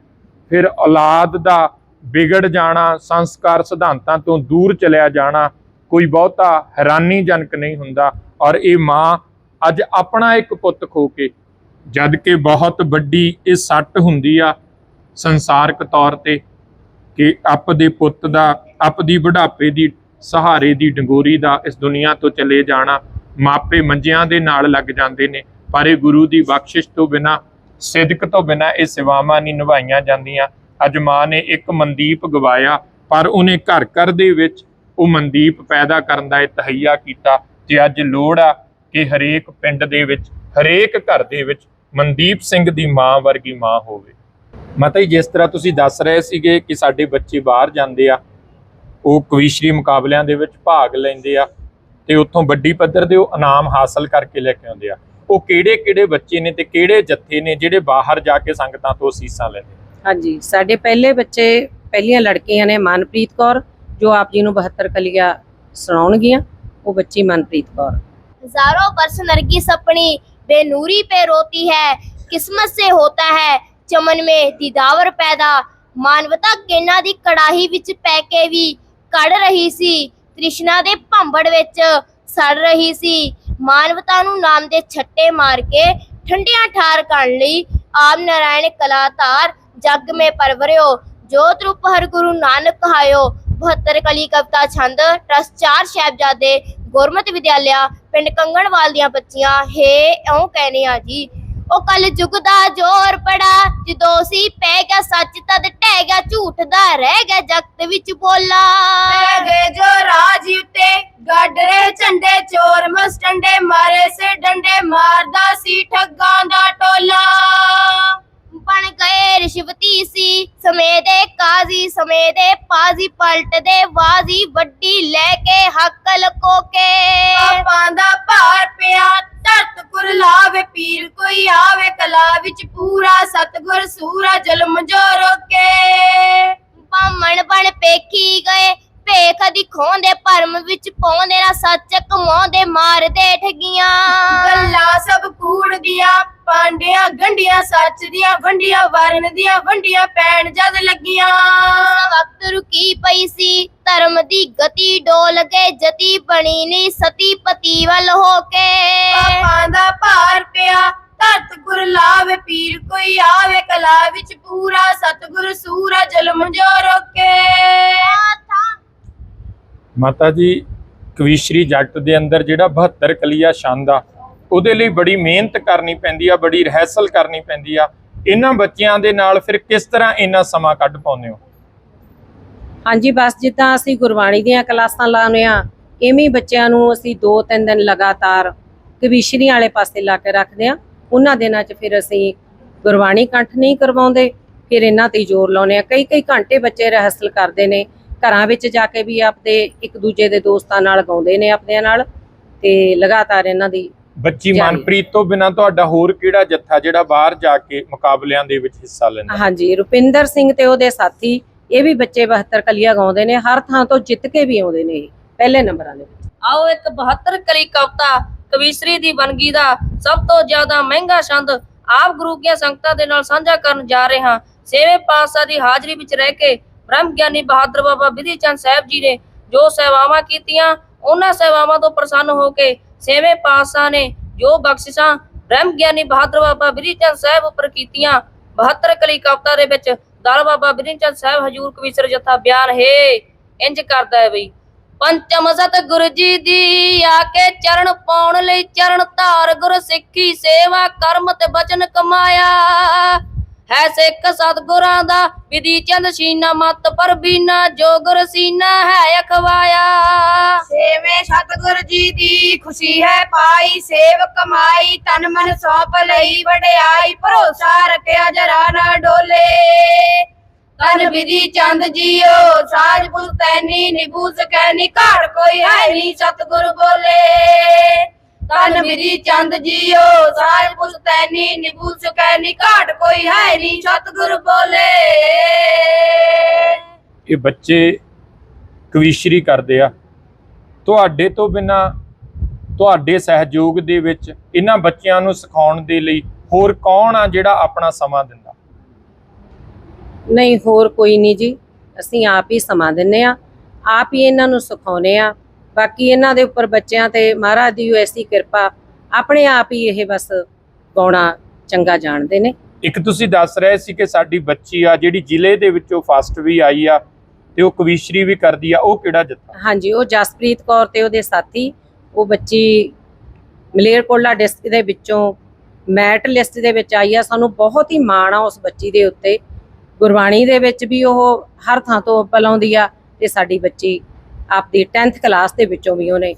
ਫਿਰ ਔਲਾਦ ਦਾ ਵਿਗੜ ਜਾਣਾ, ਸੰਸਕਾਰ ਸਿਧਾਂਤਾਂ ਤੋਂ ਦੂਰ ਚਲਿਆ ਜਾਣਾ, ਕੋਈ ਬਹੁਤਾ ਹੈਰਾਨੀਜਨਕ ਨਹੀਂ ਹੁੰਦਾ। ਔਰ ਇਹ ਮਾਂ ਅੱਜ ਆਪਣਾ ਇੱਕ ਪੁੱਤ ਖੋ ਕੇ, ਜਦ ਕਿ ਬਹੁਤ ਵੱਡੀ ਇਹ ਸੱਟ ਹੁੰਦੀ ਆ ਸੰਸਾਰਕ ਤੌਰ ਤੇ ਕਿ ਆਪ ਦੇ ਪੁੱਤ ਦਾ, ਆਪ ਦੀ ਬੁਢਾਪੇ ਦੀ ਸਹਾਰੇ ਦੀ ਡੰਗੋਰੀ ਦਾ ਇਸ ਦੁਨੀਆ ਤੋਂ ਚਲੇ ਜਾਣਾ। ਮਾਪੇ ਮੰਜਿਆਂ ਦੇ ਨਾਲ ਲੱਗ ਜਾਂਦੇ ਨੇ, ਪਰ ਇਹ ਗੁਰੂ ਦੀ ਬਖਸ਼ਿਸ਼ ਤੋਂ ਬਿਨਾ, ਸਿਦਕ ਤੋਂ ਬਿਨਾ ਇਹ ਸੇਵਾਵਾਂ ਨਹੀਂ ਨਿਭਾਈਆਂ ਜਾਂਦੀਆਂ। ਅੱਜ ਮਾਂ ਨੇ ਇੱਕ ਮਨਦੀਪ ਗਵਾਇਆ, ਪਰ ਉਹਨੇ ਘਰ ਘਰ ਦੇ ਵਿੱਚ ਉਹ ਮਨਦੀਪ ਪੈਦਾ ਕਰਨ ਦਾ ਇਹ ਤਹਈਆ ਕੀਤਾ ਤੇ ਅੱਜ ਲੋੜ ਆ ਕਿ ਹਰੇਕ ਪਿੰਡ ਦੇ ਵਿੱਚ, ਹਰੇਕ ਘਰ ਦੇ ਵਿੱਚ ਮਨਦੀਪ ਸਿੰਘ ਦੀ ਮਾਂ ਵਰਗੀ ਮਾਂ ਹੋਵੇ। ਮਾਤਾ ਜੀ, ਜਿਸ ਤਰ੍ਹਾਂ ਤੁਸੀਂ ਦੱਸ ਰਹੇ ਸੀਗੇ ਕਿ ਸਾਡੇ ਬੱਚੇ ਬਾਹਰ ਜਾਂਦੇ ਆ ਉਹ ਕਵੀਸ਼ਰੀ ਮੁਕਾਬਲਿਆਂ ਦੇ ਵਿੱਚ ਭਾਗ ਲੈਂਦੇ ਆ ਤੇ ਉੱਥੋਂ ਵੱਡੀ ਪੱਧਰ ਦੇ ਉਹ ਇਨਾਮ ਹਾਸਲ ਕਰਕੇ ਲੈ ਕੇ ਆਉਂਦੇ ਆ ਉਹ ਕਿਹੜੇ ਕਿਹੜੇ ਬੱਚੇ ਨੇ ਤੇ ਕਿਹੜੇ ਜੱਥੇ ਨੇ ਜਿਹੜੇ ਬਾਹਰ ਜਾ ਕੇ ਸੰਗਤਾਂ ਤੋਂ ਅਸੀਸਾਂ ਲੈਂਦੇ ਹਾਂਜੀ ਸਾਡੇ ਪਹਿਲੇ ਬੱਚੇ ਪਹਿਲੀਆਂ ਲੜਕੀਆਂ ਨੇ ਮਨਪ੍ਰੀਤ ਕੌਰ ਜੋ ਆਪ ਜੀ ਨੂੰ 72 ਕਲੀਆਂ ਸੁਣਾਉਣਗੀਆਂ ਉਹ ਬੱਚੀ ਮਨਪ੍ਰੀਤ ਕੌਰ हजारों वर्ष नरगिस अपनी बेनूरी पे रोती है किस्मत से होता है ਚਮਨ ਮੇ ਦੀਦਾਵਰ ਪੈਦਾ ਮਾਨਵਤਾ ਗੇਨਾ ਦੀ ਕੜਾਹੀ ਵਿੱਚ ਪੈ ਕੇ ਵੀ ਕੜ ਰਹੀ ਸੀ। ਤ੍ਰਿਸ਼ਨਾ ਦੇ ਭੰਬੜ ਵਿੱਚ ਸੜ ਰਹੀ ਸੀ। ਮਾਨਵਤਾ ਨੂੰ ਨਾਮ ਦੇ ਛੱਟੇ ਮਾਰ ਕੇ ਠੰਡੀਆਂ ਠਾਰ ਕਰਨ ਲਈ ਆਪ ਨਾਰਾਇਣ ਕਲਾਤਾਰ ਜਗ ਮੇ ਪਰਵਰਿਓ, ਜੋਤ ਰੂਪ ਹਰ ਗੁਰੂ ਨਾਨਕ ਕਹਾਇਓ 72 ਕਲੀ ਕਵਿਤਾ ਛੰਦ ਟਰਸਟ ਚਾਰ ਸਾਹਿਬਜ਼ਾਦੇ, ਗੁਰਮਤਿ ਵਿਦਿਆਲਿਆ, ਪਿੰਡ ਕੰਗਣਵਾਲ ਦੀਆਂ ਬੱਚੀਆਂ, ਹੇ ਇਉਂ ਕਹਿੰਦੇ ਆ ਜੀ। ਉਹ ਕਲ ਯੁਗ ਦਾ ਜ਼ੋਰ ਪੜਾ ਜਦੋਂ ਸੀ ਪੈ ਗਿਆ ਸੱਚ, ਤਦ ਟਹਿ ਗਿਆ ਝੂਠ ਦਾ ਰਹਿ ਗਿਆ ਜਗਤ ਵਿੱਚ ਬੋਲਾ। ਪੈ ਗਏ ਜੋ ਰਾਜ ਉਤੇ ਗੱਡਰੇ ਝੰਡੇ ਚੋਰ ਮਸਟੰਡੇ ਮਾਰੇ ਸੇ ਡੰਡੇ ਮਾਰਦਾ ਸੀ ਠੱਗਾਂ ਦਾ ਟੋਲਾ। ਬਣ ਗਏ ਰਿਸ਼ਵਤੀ ਸੀ। ਸਮੇਂ ਦੇ ਕਾਜ਼ੀ ਸਮੇਂ ਦੇ ਪਾਜ਼ੀ ਪਲਟਦੇ ਵਾਜ਼ੀ ਵੱਡੀ ਲੈ ਕੇ ਹੱਕ ਲਕੋ ਕੇ ਪਾਪਾਂ ਦਾ ਭਾਰ ਪਿਆ ਧਰਤ ਕੁਰ ਲਾਵੇ ਪੀਰ ਕੋਈ ਆਵੇ ਕਲਾ ਵਿੱਚ ਪੂਰਾ ਸਤਗੁਰ ਸੂਰਾ ਜ਼ੁਲਮ ਜੋ ਰੋਕੇ। ਬਾਮਣ ਬਣ ਪੇਖੀ ਗਏ ਭੇਖ ਦਿਖਾਉਂਦੇ ਭਰਮ ਵਿੱਚ ਪਾਉਂਦੇ ਨਾ ਸੱਚ ਕਮਾਉਂਦੇ ਮਾਰਦੇ ਠਗੀਆਂ। ਗੱਲਾਂ ਸਭ ਕੂੜ ਦੀਆਂ ਪਾਂਡਿਆਂ ਗੰਢੀਆਂ ਸੱਚ ਦੀਆਂ ਵੰਡੀਆਂ ਵਰਨ ਦੀਆਂ ਵੰਡੀਆਂ ਪੈਣ ਜਦ ਲੱਗੀਆਂ। ਵਕਤ ਰੁਕੀ ਪਈ ਸੀ ਧਰਮ ਦੀ ਗਤੀ ਡੋਲ ਕੇ ਜਤੀ ਬਣੀ ਨੀ ਸਤੀ ਪਤੀ ਵੱਲ ਹੋ ਕੇ। ਪਾਪਾਂ ਦਾ ਭਾਰ ਪਿਆ ਧਰਤ ਗੁਰ ਲਾਵੇ ਪੀਰ ਕੋਈ ਆਵੇ ਕਲਾ ਵਿੱਚ ਪੂਰਾ ਸਤਗੁਰ ਸੂਰਾ ਜ਼ੁਲਮ ਜੋ ਰੋਕੇ। ਮਾਤਾ ਜੀ ਕਵੀਸ਼ਰੀ ਜਗਤ ਦੇ ਅੰਦਰ ਜਿਹੜਾ 72 ਕਲੀਆ ਛੰਦ ਆ ਉਹਦੇ ਲਈ ਬੜੀ ਮਿਹਨਤ ਕਰਨੀ ਪੈਂਦੀ ਆ, ਬੜੀ ਰਿਹਰਸਲ ਕਰਨੀ ਪੈਂਦੀ ਆ। ਇਹਨਾਂ ਬੱਚਿਆਂ ਦੇ ਨਾਲ ਫਿਰ ਕਿਸ ਤਰ੍ਹਾਂ ਇੰਨਾ ਸਮਾਂ ਕੱਢ ਪਾਉਂਦੇ ਹੋ? ਹਾਂਜੀ, ਬਸ ਜਿੱਦਾਂ ਅਸੀਂ ਗੁਰਬਾਣੀ ਦੀਆਂ ਕਲਾਸਾਂ ਲਾਉਂਦੇ ਆ ਇਵੇਂ ਬੱਚਿਆਂ ਨੂੰ ਅਸੀਂ 2-3 ਦਿਨ ਲਗਾਤਾਰ ਕਵੀਸ਼ਰੀ ਵਾਲੇ ਪਾਸੇ ਲਾ ਕੇ ਰੱਖਦੇ ਆ ਉਹਨਾਂ ਦਿਨਾਂ 'ਚ ਫਿਰ ਅਸੀਂ ਗੁਰਬਾਣੀ ਕੰਠ ਨਹੀਂ ਕਰਵਾਉਂਦੇ, ਫਿਰ ਇਹਨਾਂ ਤੇ ਜ਼ੋਰ ਲਾਉਂਦੇ ਆ ਕਈ ਕਈ ਘੰਟੇ ਬੱਚੇ ਰਿਹਰਸਲ ਕਰਦੇ ਨੇ, ਘਰਾਂ ਵਿੱਚ ਜਾ ਕੇ ਵੀ ਆਪਦੇ ਇੱਕ ਦੂਜੇ ਦੇ ਦੋਸਤਾਂ ਨਾਲ ਗਾਉਂਦੇ ਨੇ ਆਪਣਿਆਂ ਨਾਲ ਤੇ ਲਗਾਤਾਰ ਇਹਨਾਂ ਦੀ ਬੱਚੀ। ਮਨਪ੍ਰੀਤ ਤੋਂ ਬਿਨਾ ਤੁਹਾਡਾ ਹੋਰ ਕਿਹੜਾ ਜੱਥਾ ਜਿਹੜਾ ਬਾਹਰ ਜਾ ਕੇ ਮੁਕਾਬਲਿਆਂ ਦੇ ਵਿੱਚ ਹਿੱਸਾ ਲੈਂਦਾ? ਹਾਂਜੀ ਰੁਪਿੰਦਰ ਸਿੰਘ ਤੇ ਉਹਦੇ ਸਾਥੀ ਇਹ ਵੀ ਬੱਚੇ 72 ਕਲੀਆਂ ਗਾਉਂਦੇ ਨੇ ਹਰ ਥਾਂ ਤੋਂ ਜਿੱਤ ਕੇ ਵੀ ਆਉਂਦੇ ਨੇ ਇਹ ਪਹਿਲੇ ਨੰਬਰਾਂ ਦੇ ਵਿੱਚ। ਆਓ ਇੱਕ 72 ਕਲੀ ਕਵਤਾ ਕਵੀਸ਼ਰੀ ਦੀ ਵੰਨਗੀ ਦਾ ਸਭ ਤੋਂ ਜ਼ਿਆਦਾ ਮਹਿੰਗਾ ਛੰਦ ਆਪ ਗੁਰੂ ਕੀਆਂ ਸੰਗਤਾਂ ਦੇ ਨਾਲ ਸਾਂਝਾ ਕਰਨ ਜਾ ਰਹੇ ਹਾਂ। ਛੇਵੇਂ ਪਾਤਸ਼ਾਹ ਦੀ ਹਾਜ਼ਰੀ ਵਿੱਚ ਰਹਿ ਕੇ ਬ੍ਰਹਮ ਗਿਆਨੀ ਬਹਾਦਰ ਬਾਬਾ ਬਿਧੀ ਚੰਦ ਸਾਹਿਬ ਜੀ ਨੇ ਜੋ ਸੇਵਾਵਾਂ ਕੀਤੀਆਂ ਉਹਨਾਂ ਸੇਵਾਵਾਂ ਤੋਂ ਪ੍ਰਸੰਨ ਹੋ ਕੇ ਛੇਵੇਂ ਪਾਤਸ਼ਾਹ ਨੇ ਜੋ ਬਖਸ਼ਿਸ਼ਾਂ ਬ੍ਰਹਮ ਗਿਆਨੀ ਬਹਾਦਰ ਬਾਬਾ ਬਿਧੀ ਸਾਹਿਬ ਉੱਪਰ ਕੀਤੀਆਂ 72 ਕਲੀ ਕਵਤਾ ਦੇ ਵਿੱਚ ਦਲ ਬਾਬਾ ਬਿਧੀ ਸਾਹਿਬ ਹਜੂਰ ਕਵੀਸ਼ਰ ਜਥਾ ਬਿਆਨ ਹੈ, ਇੰਜ ਕਰਦਾ ਹੈ ਬਈ, ਪੰਚਮ ਸਤ ਗੁਰੂ ਜੀ ਦੀ ਆ ਕੇ ਚਰਨ ਪਾਉਣ ਲਈ ਚਰਨ ਧਾਰ ਗੁਰ ਸਿੱਖੀ ਸੇਵਾ ਕਰਮ ਤੇ ਬਚਨ ਕਮਾਇਆ। ਹੈ ਸਿੱਖ ਸਤਗੁਰਾਂ ਦਾ, ਵਿਧੀ ਚੰਦ ਸ਼ੀਨਾ ਮਤ ਪਰ ਜੋ ਗੁਰ ਸੀਨਾ ਹੈ ਅਖਵਾਇਆ। ਸੇਵੇਂ ਸਤਗੁਰ ਜੀ ਦੀ ਖੁਸ਼ੀ ਹੈ ਪਾਈ, ਸੇਵ ਕਮਾਈ, ਤਨ ਮਨ ਸੌਂਪ ਲਈ, ਵਡਿਆਈ, ਭਰੋਸਾ ਰੱਖਿਆ ਜਰਾ ਨਾ ਡੋਲੇ। ਤਨ ਵਿਧੀ ਚੰਦ ਜੀਓ, ਸਾਜ ਪੁਸਤੈਨੀ ਨਿਭੂ ਸਕੈਨੀ ਘਾੜ ਕੋਈ ਹੈ ਨਹੀਂ ਸਤਗੁਰ ਬੋਲੇ। ਤਨ ਵਿਧੀ ਚੰਦ ਜੀਓ ਸਾਜ ਪੁਸਤੈਨੀ ਨਿਭੂ ਸਕੈਨੀ ਘਾੜ ਕੋਈ ਹੈ ਨਹੀਂ ਸਤਗੁਰ ਬੋਲੇ। ਇਹ ਬੱਚੇ ਕਵੀਸ਼ਰੀ ਕਰਦੇ ਆ। ਤੁਹਾਡੇ ਤੋਂ ਬਿਨਾ ਤੁਹਾਡੇ ਸਹਿਯੋਗ ਦੇ ਵਿੱਚ ਇਹਨਾਂ ਬੱਚਿਆਂ ਨੂੰ ਸਿਖਾਉਣ ਦੇ ਲਈ ਹੋਰ ਕੌਣ ਆ ਜਿਹੜਾ ਆਪਣਾ ਸਮਾਂ ਦਿੰਦਾ? ਨਹੀਂ ਹੋਰ ਕੋਈ ਨਹੀਂ ਜੀ। ਅਸੀਂ ਆਪ ਹੀ ਸਮਾਂ ਦਿੰਨੇ ਆ। ਆਪ ਹੀ ਇਹਨਾਂ ਨੂੰ ਸਿਖਾਉਨੇ ਆ। ਬਾਕੀ ਇਹਨਾਂ ਦੇ ਉੱਪਰ ਬੱਚਿਆਂ ਤੇ ਮਹਾਰਾਜ ਦੀ ਐਸੀ ਕਿਰਪਾ ਆਪਣੇ ਆਪ ਹੀ ਇਹ ਬਸ ਗਾਉਣਾ ਚੰਗਾ ਜਾਣਦੇ ਨੇ। ਇੱਕ ਤੁਸੀਂ ਦੱਸ ਰਹੇ ਸੀ ਕਿ ਸਾਡੀ ਬੱਚੀ ਆ ਜਿਹੜੀ ਜ਼ਿਲ੍ਹੇ ਦੇ ਵਿੱਚੋਂ ਫਸਟ ਵੀ ਆਈ ਆ ਤੇ ਉਹ ਕਵੀਸ਼ਰੀ ਵੀ ਕਰਦੀ ਆ ਉਹ ਕਿਹੜਾ ਜੱਥਾ? ਹਾਂਜੀ ਉਹ ਜਸਪ੍ਰੀਤ ਕੌਰ ਤੇ ਉਹਦੇ ਸਾਥੀ ਉਹ ਬੱਚੀ ਮਲੇਰਕੋਟਲਾ ਡਿਸਟ੍ਰਿਕਟ ਦੇ ਵਿੱਚੋਂ ਮੈਟ ਲਿਸਟ ਦੇ ਵਿੱਚ ਆਈ ਆ। ਸਾਨੂੰ ਬਹੁਤ ਹੀ ਮਾਣ ਆ ਉਸ ਬੱਚੀ ਦੇ ਉੱਤੇ। ਗੁਰਬਾਣੀ ਦੇ ਵਿੱਚ ਵੀ ਉਹ ਹਰ ਥਾਂ ਤੋਂ ਅੱਵਲ ਆਉਂਦੀ ਆ ਤੇ ਸਾਡੀ ਬੱਚੀ ਆਪਦੀ 10th ਕਲਾਸ ਦੇ ਵਿੱਚੋਂ ਵੀ ਉਹਨੇ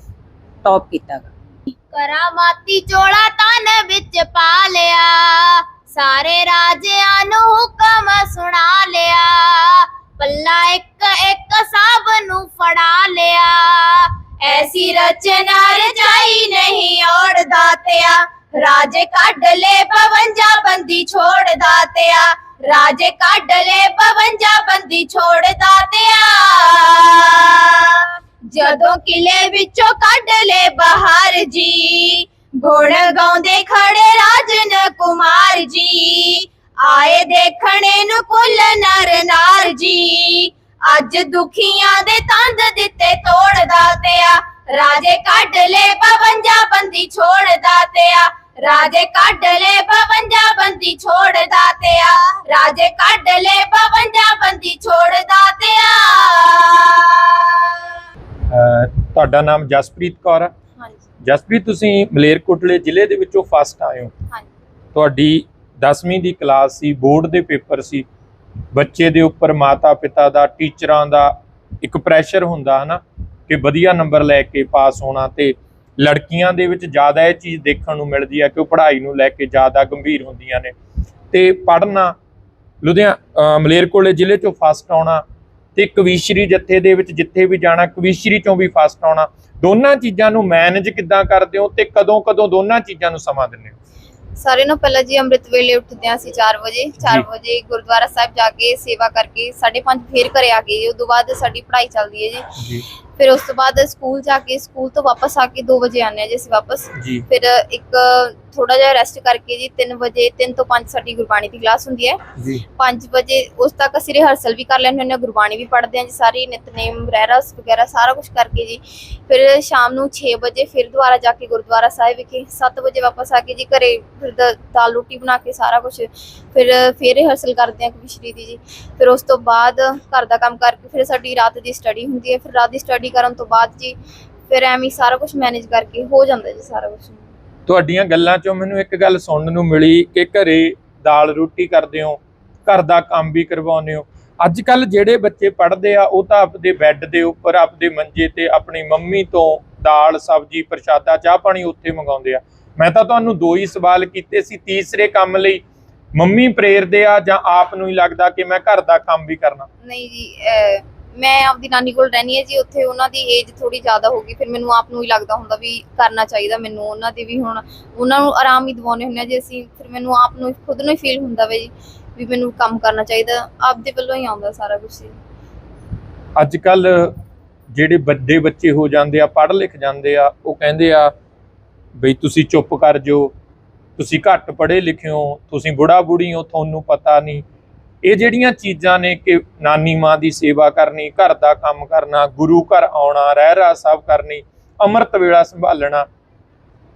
ਟੌਪ ਕੀਤਾ ਕਰਾਮਾਤੀ ਚੋਲਾ ਤਨ ਵਿੱਚ ਪਾ ਲਿਆ, ਸਾਰੇ ਰਾਜਿਆਂ ਨੂੰ ਹੁਕਮ ਸੁਣਾ ਲਿਆ, ਪੱਲਾ ਇੱਕ ਇੱਕ ਸਭ ਨੂੰ ਫੜਾ ਲਿਆ। ਐਸੀ ਰਚਨਾ ਰਚਾਈ ਨਹੀਂ ਔੜ ਦਾਤਿਆ, ਰਾਜੇ ਕੱਢ ਲੈ 52 ਬੰਦੀ ਛੋੜ ਦਾਤਿਆ। ਰਾਜੇ ਕੱਢ ਲੈ 52 ਬੰਦੀ ਛੋੜ ਦਾਤਿਆ। ਜਦੋਂ ਕਿਲੇ ਵਿੱਚੋਂ ਕੱਢ ਲੈ ਬਾਹਰ ਜੀ, ਗੁਣ ਗਾਉਂਦੇ ਖੜੇ ਰਾਜਨ ਕੁਮਾਰ ਜੀ। ਆਏ ਦੇਖਣੇ ਨੂੰ ਕੁੱਲ ਨਰ ਨਾਰ ਜੀ। ਅੱਜ ਦੁਖੀਆਂ ਦੇ ਤੰਦ ਦਿੱਤੇ ਤੋੜ ਦਾਤਿਆ। ਰਾਜੇ ਕੱਢ ਲੈ 52 ਬੰਦੀ ਛੋੜ ਦਾਤਿਆ। ਰਾਜੇ ਕੱਢ ਲੈ 52 ਬੰਦੀ ਛੋੜ ਦਾਤਿਆ ਰਾਜੇ ਕੱਢ ਲੈ 52 ਬੰਦੀ ਛੋੜ ਦਾਤਿਆ ਅਹ ਤੁਹਾਡਾ ਨਾਮ ਜਸਪ੍ਰੀਤ ਕੌਰ ਹੈ ਹਾਂਜੀ। ਜਸਪ੍ਰੀਤ ਤੁਸੀਂ ਮਲੇਰਕੋਟਲੇ ਜ਼ਿਲ੍ਹੇ ਦੇ ਵਿੱਚੋਂ ਫਸਟ ਆਏ ਹੋ। ਹਾਂਜੀ। ਤੁਹਾਡੀ 10ਵੀਂ ਦੀ ਕਲਾਸ ਸੀ ਬੋਰਡ ਦੇ ਪੇਪਰ ਸੀ। ਬੱਚੇ ਦੇ ਉੱਪਰ ਮਾਤਾ ਪਿਤਾ ਦਾ ਟੀਚਰਾਂ ਦਾ ਇੱਕ ਪ੍ਰੈਸ਼ਰ ਹੁੰਦਾ ਹੈ ਨਾ ਕਿ ਵਧੀਆ ਨੰਬਰ ਲੈ ਕੇ ਪਾਸ ਹੋਣਾ ਤੇ ਲੜਕੀਆਂ ਦੇ ਵਿੱਚ ਜ਼ਿਆਦਾ ਇਹ ਚੀਜ਼ ਦੇਖਣ ਨੂੰ ਮਿਲਦੀ ਹੈ ਕਿ ਉਹ ਪੜ੍ਹਾਈ ਨੂੰ ਲੈ ਕੇ ਜ਼ਿਆਦਾ ਗੰਭੀਰ ਹੁੰਦੀਆਂ ਨੇ। ਤੇ ਪੜ੍ਹਨਾ ਲੁਧਿਆਣਾ ਮਲੇਰਕੋਟਲੇ ਜ਼ਿਲ੍ਹੇ ਚੋਂ ਫਸਟ ਆਉਣਾ ਤੇ ਕਵੀਸ਼ਰੀ ਜੱਥੇ ਦੇ ਵਿੱਚ ਜਿੱਥੇ ਵੀ ਜਾਣਾ ਕਵੀਸ਼ਰੀ ਚੋਂ ਵੀ ਫਸਟ ਆਉਣਾ। ਦੋਨਾਂ ਚੀਜ਼ਾਂ ਨੂੰ ਮੈਨੇਜ ਕਿੱਦਾਂ ਕਰਦੇ ਹੋ ਤੇ ਕਦੋਂ ਕਦੋਂ ਦੋਨਾਂ ਚੀਜ਼ਾਂ ਨੂੰ ਸਮਾਂ ਦਿੰਦੇ ਹੋ? ਸਾਰੇ ਨੂੰ ਪਹਿਲਾਂ ਜੀ ਅੰਮ੍ਰਿਤ ਵੇਲੇ ਉੱਠਦੇ ਹਾਂ ਅਸੀਂ 4 ਵਜੇ 4 ਜੀ। ਵਜੇ ਗੁਰਦੁਆਰਾ ਸਾਹਿਬ ਜਾ ਕੇ ਸੇਵਾ ਕਰਕੇ 5:30 ਫੇਰ ਘਰੇ ਆ ਗਏ। ਉਸ ਤੋਂ ਬਾਅਦ ਸਾਡੀ ਪੜ੍ਹਾਈ ਚੱਲਦੀ ਹੈ ਜੀ। ਫਿਰ ਉਸ ਤੋਂ ਬਾਅਦ ਸਕੂਲ ਜਾ ਕੇ ਸਕੂਲ ਤੋਂ ਵਾਪਸ ਆ ਕੇ 2 ਵਜੇ ਆਉਂਦੇ ਹਾਂ ਜੀ ਅਸੀਂ ਵਾਪਸ। ਜੀ। ਫਿਰ ਇੱਕ ਥੋੜਾ ਜਿਹਾ ਰੈਸਟ ਕਰਕੇ ਜੀ 3 ਵਜੇ 3 ਤੋਂ 5 ਸਾਡੀ ਗੁਰਬਾਣੀ ਦੀ ਕਲਾਸ ਹੁੰਦੀ ਹੈ। ਜੀ। 5 ਵਜੇ ਉਸ ਤੱਕ ਅਸੀਂ ਰਿਹਰਸਲ ਵੀ ਕਰ ਲੈਂਦੇ ਹੁੰਦੇ ਹਾਂ ਗੁਰਬਾਣੀ ਵੀ ਪੜ੍ਹਦੇ ਹਾਂ ਜੀ ਸਾਰੀ ਨਿਤਨੇਮ ਰਹਿਰਸ ਵਗੈਰਾ ਸਾਰਾ ਕੁਝ ਕਰਕੇ ਜੀ। ਫਿਰ ਸ਼ਾਮ ਨੂੰ 6 ਵਜੇ ਫਿਰ ਦੁਬਾਰਾ ਜਾ ਕੇ ਗੁਰਦੁਆਰਾ ਸਾਹਿਬ ਵਿਖੇ 7 ਵਜੇ ਵਾਪਸ ਆ ਕੇ ਜੀ ਘਰੇ ਫਿਰ ਦ- ਦਾਲ ਰੋਟੀ ਬਣਾ ਕੇ ਸਾਰਾ ਕੁਝ ਫਿਰ ਫਿਰ ਰਿਹਰਸਲ ਕਰਦੇ ਹਾਂ ਕਵਿਸ਼ਰੀ ਦੀ ਜੀ। ਫਿਰ ਉਸ ਤੋਂ ਬਾਅਦ ਘਰ ਦਾ ਕੰਮ ਕਰਕੇ ਫਿਰ ਸਾਡੀ ਰਾਤ ਦੀ ਸਟੱਡੀ ਹੁੰਦੀ ਹੈ। ਫਿਰ ਰਾਤ ਦੀ ਸਟੱਡੀ ਕਰਨ ਤੋਂ ਬਾਅਦ ਜੀ ਫਿਰ ਐਵੇਂ ਹੀ ਸਾਰਾ ਕੁਝ ਮੈਨੇਜ ਕਰਕੇ ਹੋ ਜਾਂਦਾ ਜੀ ਸਾਰਾ ਕੁਝ ਤੁਹਾਡੀਆਂ ਗੱਲਾਂ ਚੋਂ ਮੈਨੂੰ ਇੱਕ ਗੱਲ ਸੁਣਨ ਨੂੰ ਮਿਲੀ ਕਿ ਘਰੇ ਦਾਲ ਰੋਟੀ ਕਰਦੇ ਹੋ ਘਰ ਦਾ ਕੰਮ ਵੀ ਕਰਵਾਉਂਦੇ ਹੋ। ਅੱਜ ਕੱਲ ਜਿਹੜੇ ਬੱਚੇ ਪੜ੍ਹਦੇ ਆ ਉਹ ਤਾਂ ਆਪਦੇ ਬੈੱਡ ਦੇ ਉੱਪਰ ਆਪਦੇ ਮੰਜੇ ਤੇ ਆਪਣੀ ਮੰਮੀ ਤੋਂ ਦਾਲ ਸਬਜ਼ੀ ਪ੍ਰਸ਼ਾਦਾ ਚਾਹ ਪਾਣੀ ਉੱਥੇ ਮੰਗਾਉਂਦੇ ਆ। ਮੈਂ ਤਾਂ ਤੁਹਾਨੂੰ ਦੋ ਹੀ ਸਵਾਲ ਕੀਤੇ ਸੀ ਤੀਸਰੇ ਕੰਮ ਲਈ ਮੰਮੀ ਪ੍ਰੇਰਦੇ ਆ ਜਾਂ ਆਪ ਨੂੰ ਹੀ ਲੱਗਦਾ ਕਿ ਮੈਂ ਘਰ ਦਾ ਕੰਮ ਵੀ ਕਰਨਾ? ਨਹੀਂ ਜੀ ਮੈਂ ਆਪਦੀ ਨਾਨੀ ਕੋਲ ਰਹਿਣੀ ਹੈ ਜੀ, ਉੱਥੇ ਉਹਨਾਂ ਦੀ ਏਜ ਥੋੜੀ ਜ਼ਿਆਦਾ ਹੋ ਗਈ, ਫਿਰ ਮੈਨੂੰ ਆਪ ਨੂੰ ਹੀ ਲੱਗਦਾ ਹੁੰਦਾ ਵੀ ਕਰਨਾ ਚਾਹੀਦਾ ਮੈਨੂੰ ਉਹਨਾਂ ਦੀ ਵੀ ਹੁਣ, ਉਹਨਾਂ ਨੂੰ ਆਰਾਮ ਹੀ ਦਿਵਾਉਣੇ ਹੁੰਦੇ ਆ ਜੀ ਅਸੀਂ, ਫਿਰ ਮੈਨੂੰ ਆਪ ਨੂੰ ਖੁਦ ਨੂੰ ਹੀ ਫੀਲ ਹੁੰਦਾ ਵੇ ਜੀ ਵੀ ਮੈਨੂੰ ਕੰਮ ਕਰਨਾ ਚਾਹੀਦਾ, ਆਪਦੇ ਵੱਲੋਂ ਹੀ ਆਉਂਦਾ ਸਾਰਾ ਕੁਝ ਜੀ। ਅੱਜ ਕੱਲ ਜਿਹੜੇ ਵੱਡੇ ਬੱਚੇ ਹੋ ਜਾਂਦੇ ਆ ਪੜ੍ਹ ਲਿਖ ਜਾਂਦੇ ਆ, ਉਹ ਕਹਿੰਦੇ ਆ ਬਈ ਤੁਸੀਂ ਚੁੱਪ ਕਰ ਜਾਓ, ਤੁਸੀਂ ਘੱਟ ਪੜ੍ਹੇ ਲਿਖੇ ਹੋ, ਤੁਸੀਂ ਬੁੜਾ ਬੁੜੀ ਹੋ, ਤੁਹਾਨੂੰ ਪਤਾ ਨਹੀਂ ਇਹ ਜਿਹੜੀਆਂ ਚੀਜ਼ਾਂ ਨੇ ਕਿ ਨਾਨੀ ਮਾਂ ਦੀ ਸੇਵਾ ਕਰਨੀ, ਘਰ ਦਾ ਕੰਮ ਕਰਨਾ, ਗੁਰੂ ਘਰ ਆਉਣਾ, ਰਹਿ ਰਾ ਸਾਹਿਬ ਕਰਨੀ, ਅੰਮ੍ਰਿਤ ਵੇਲਾ ਸੰਭਾਲਣਾ,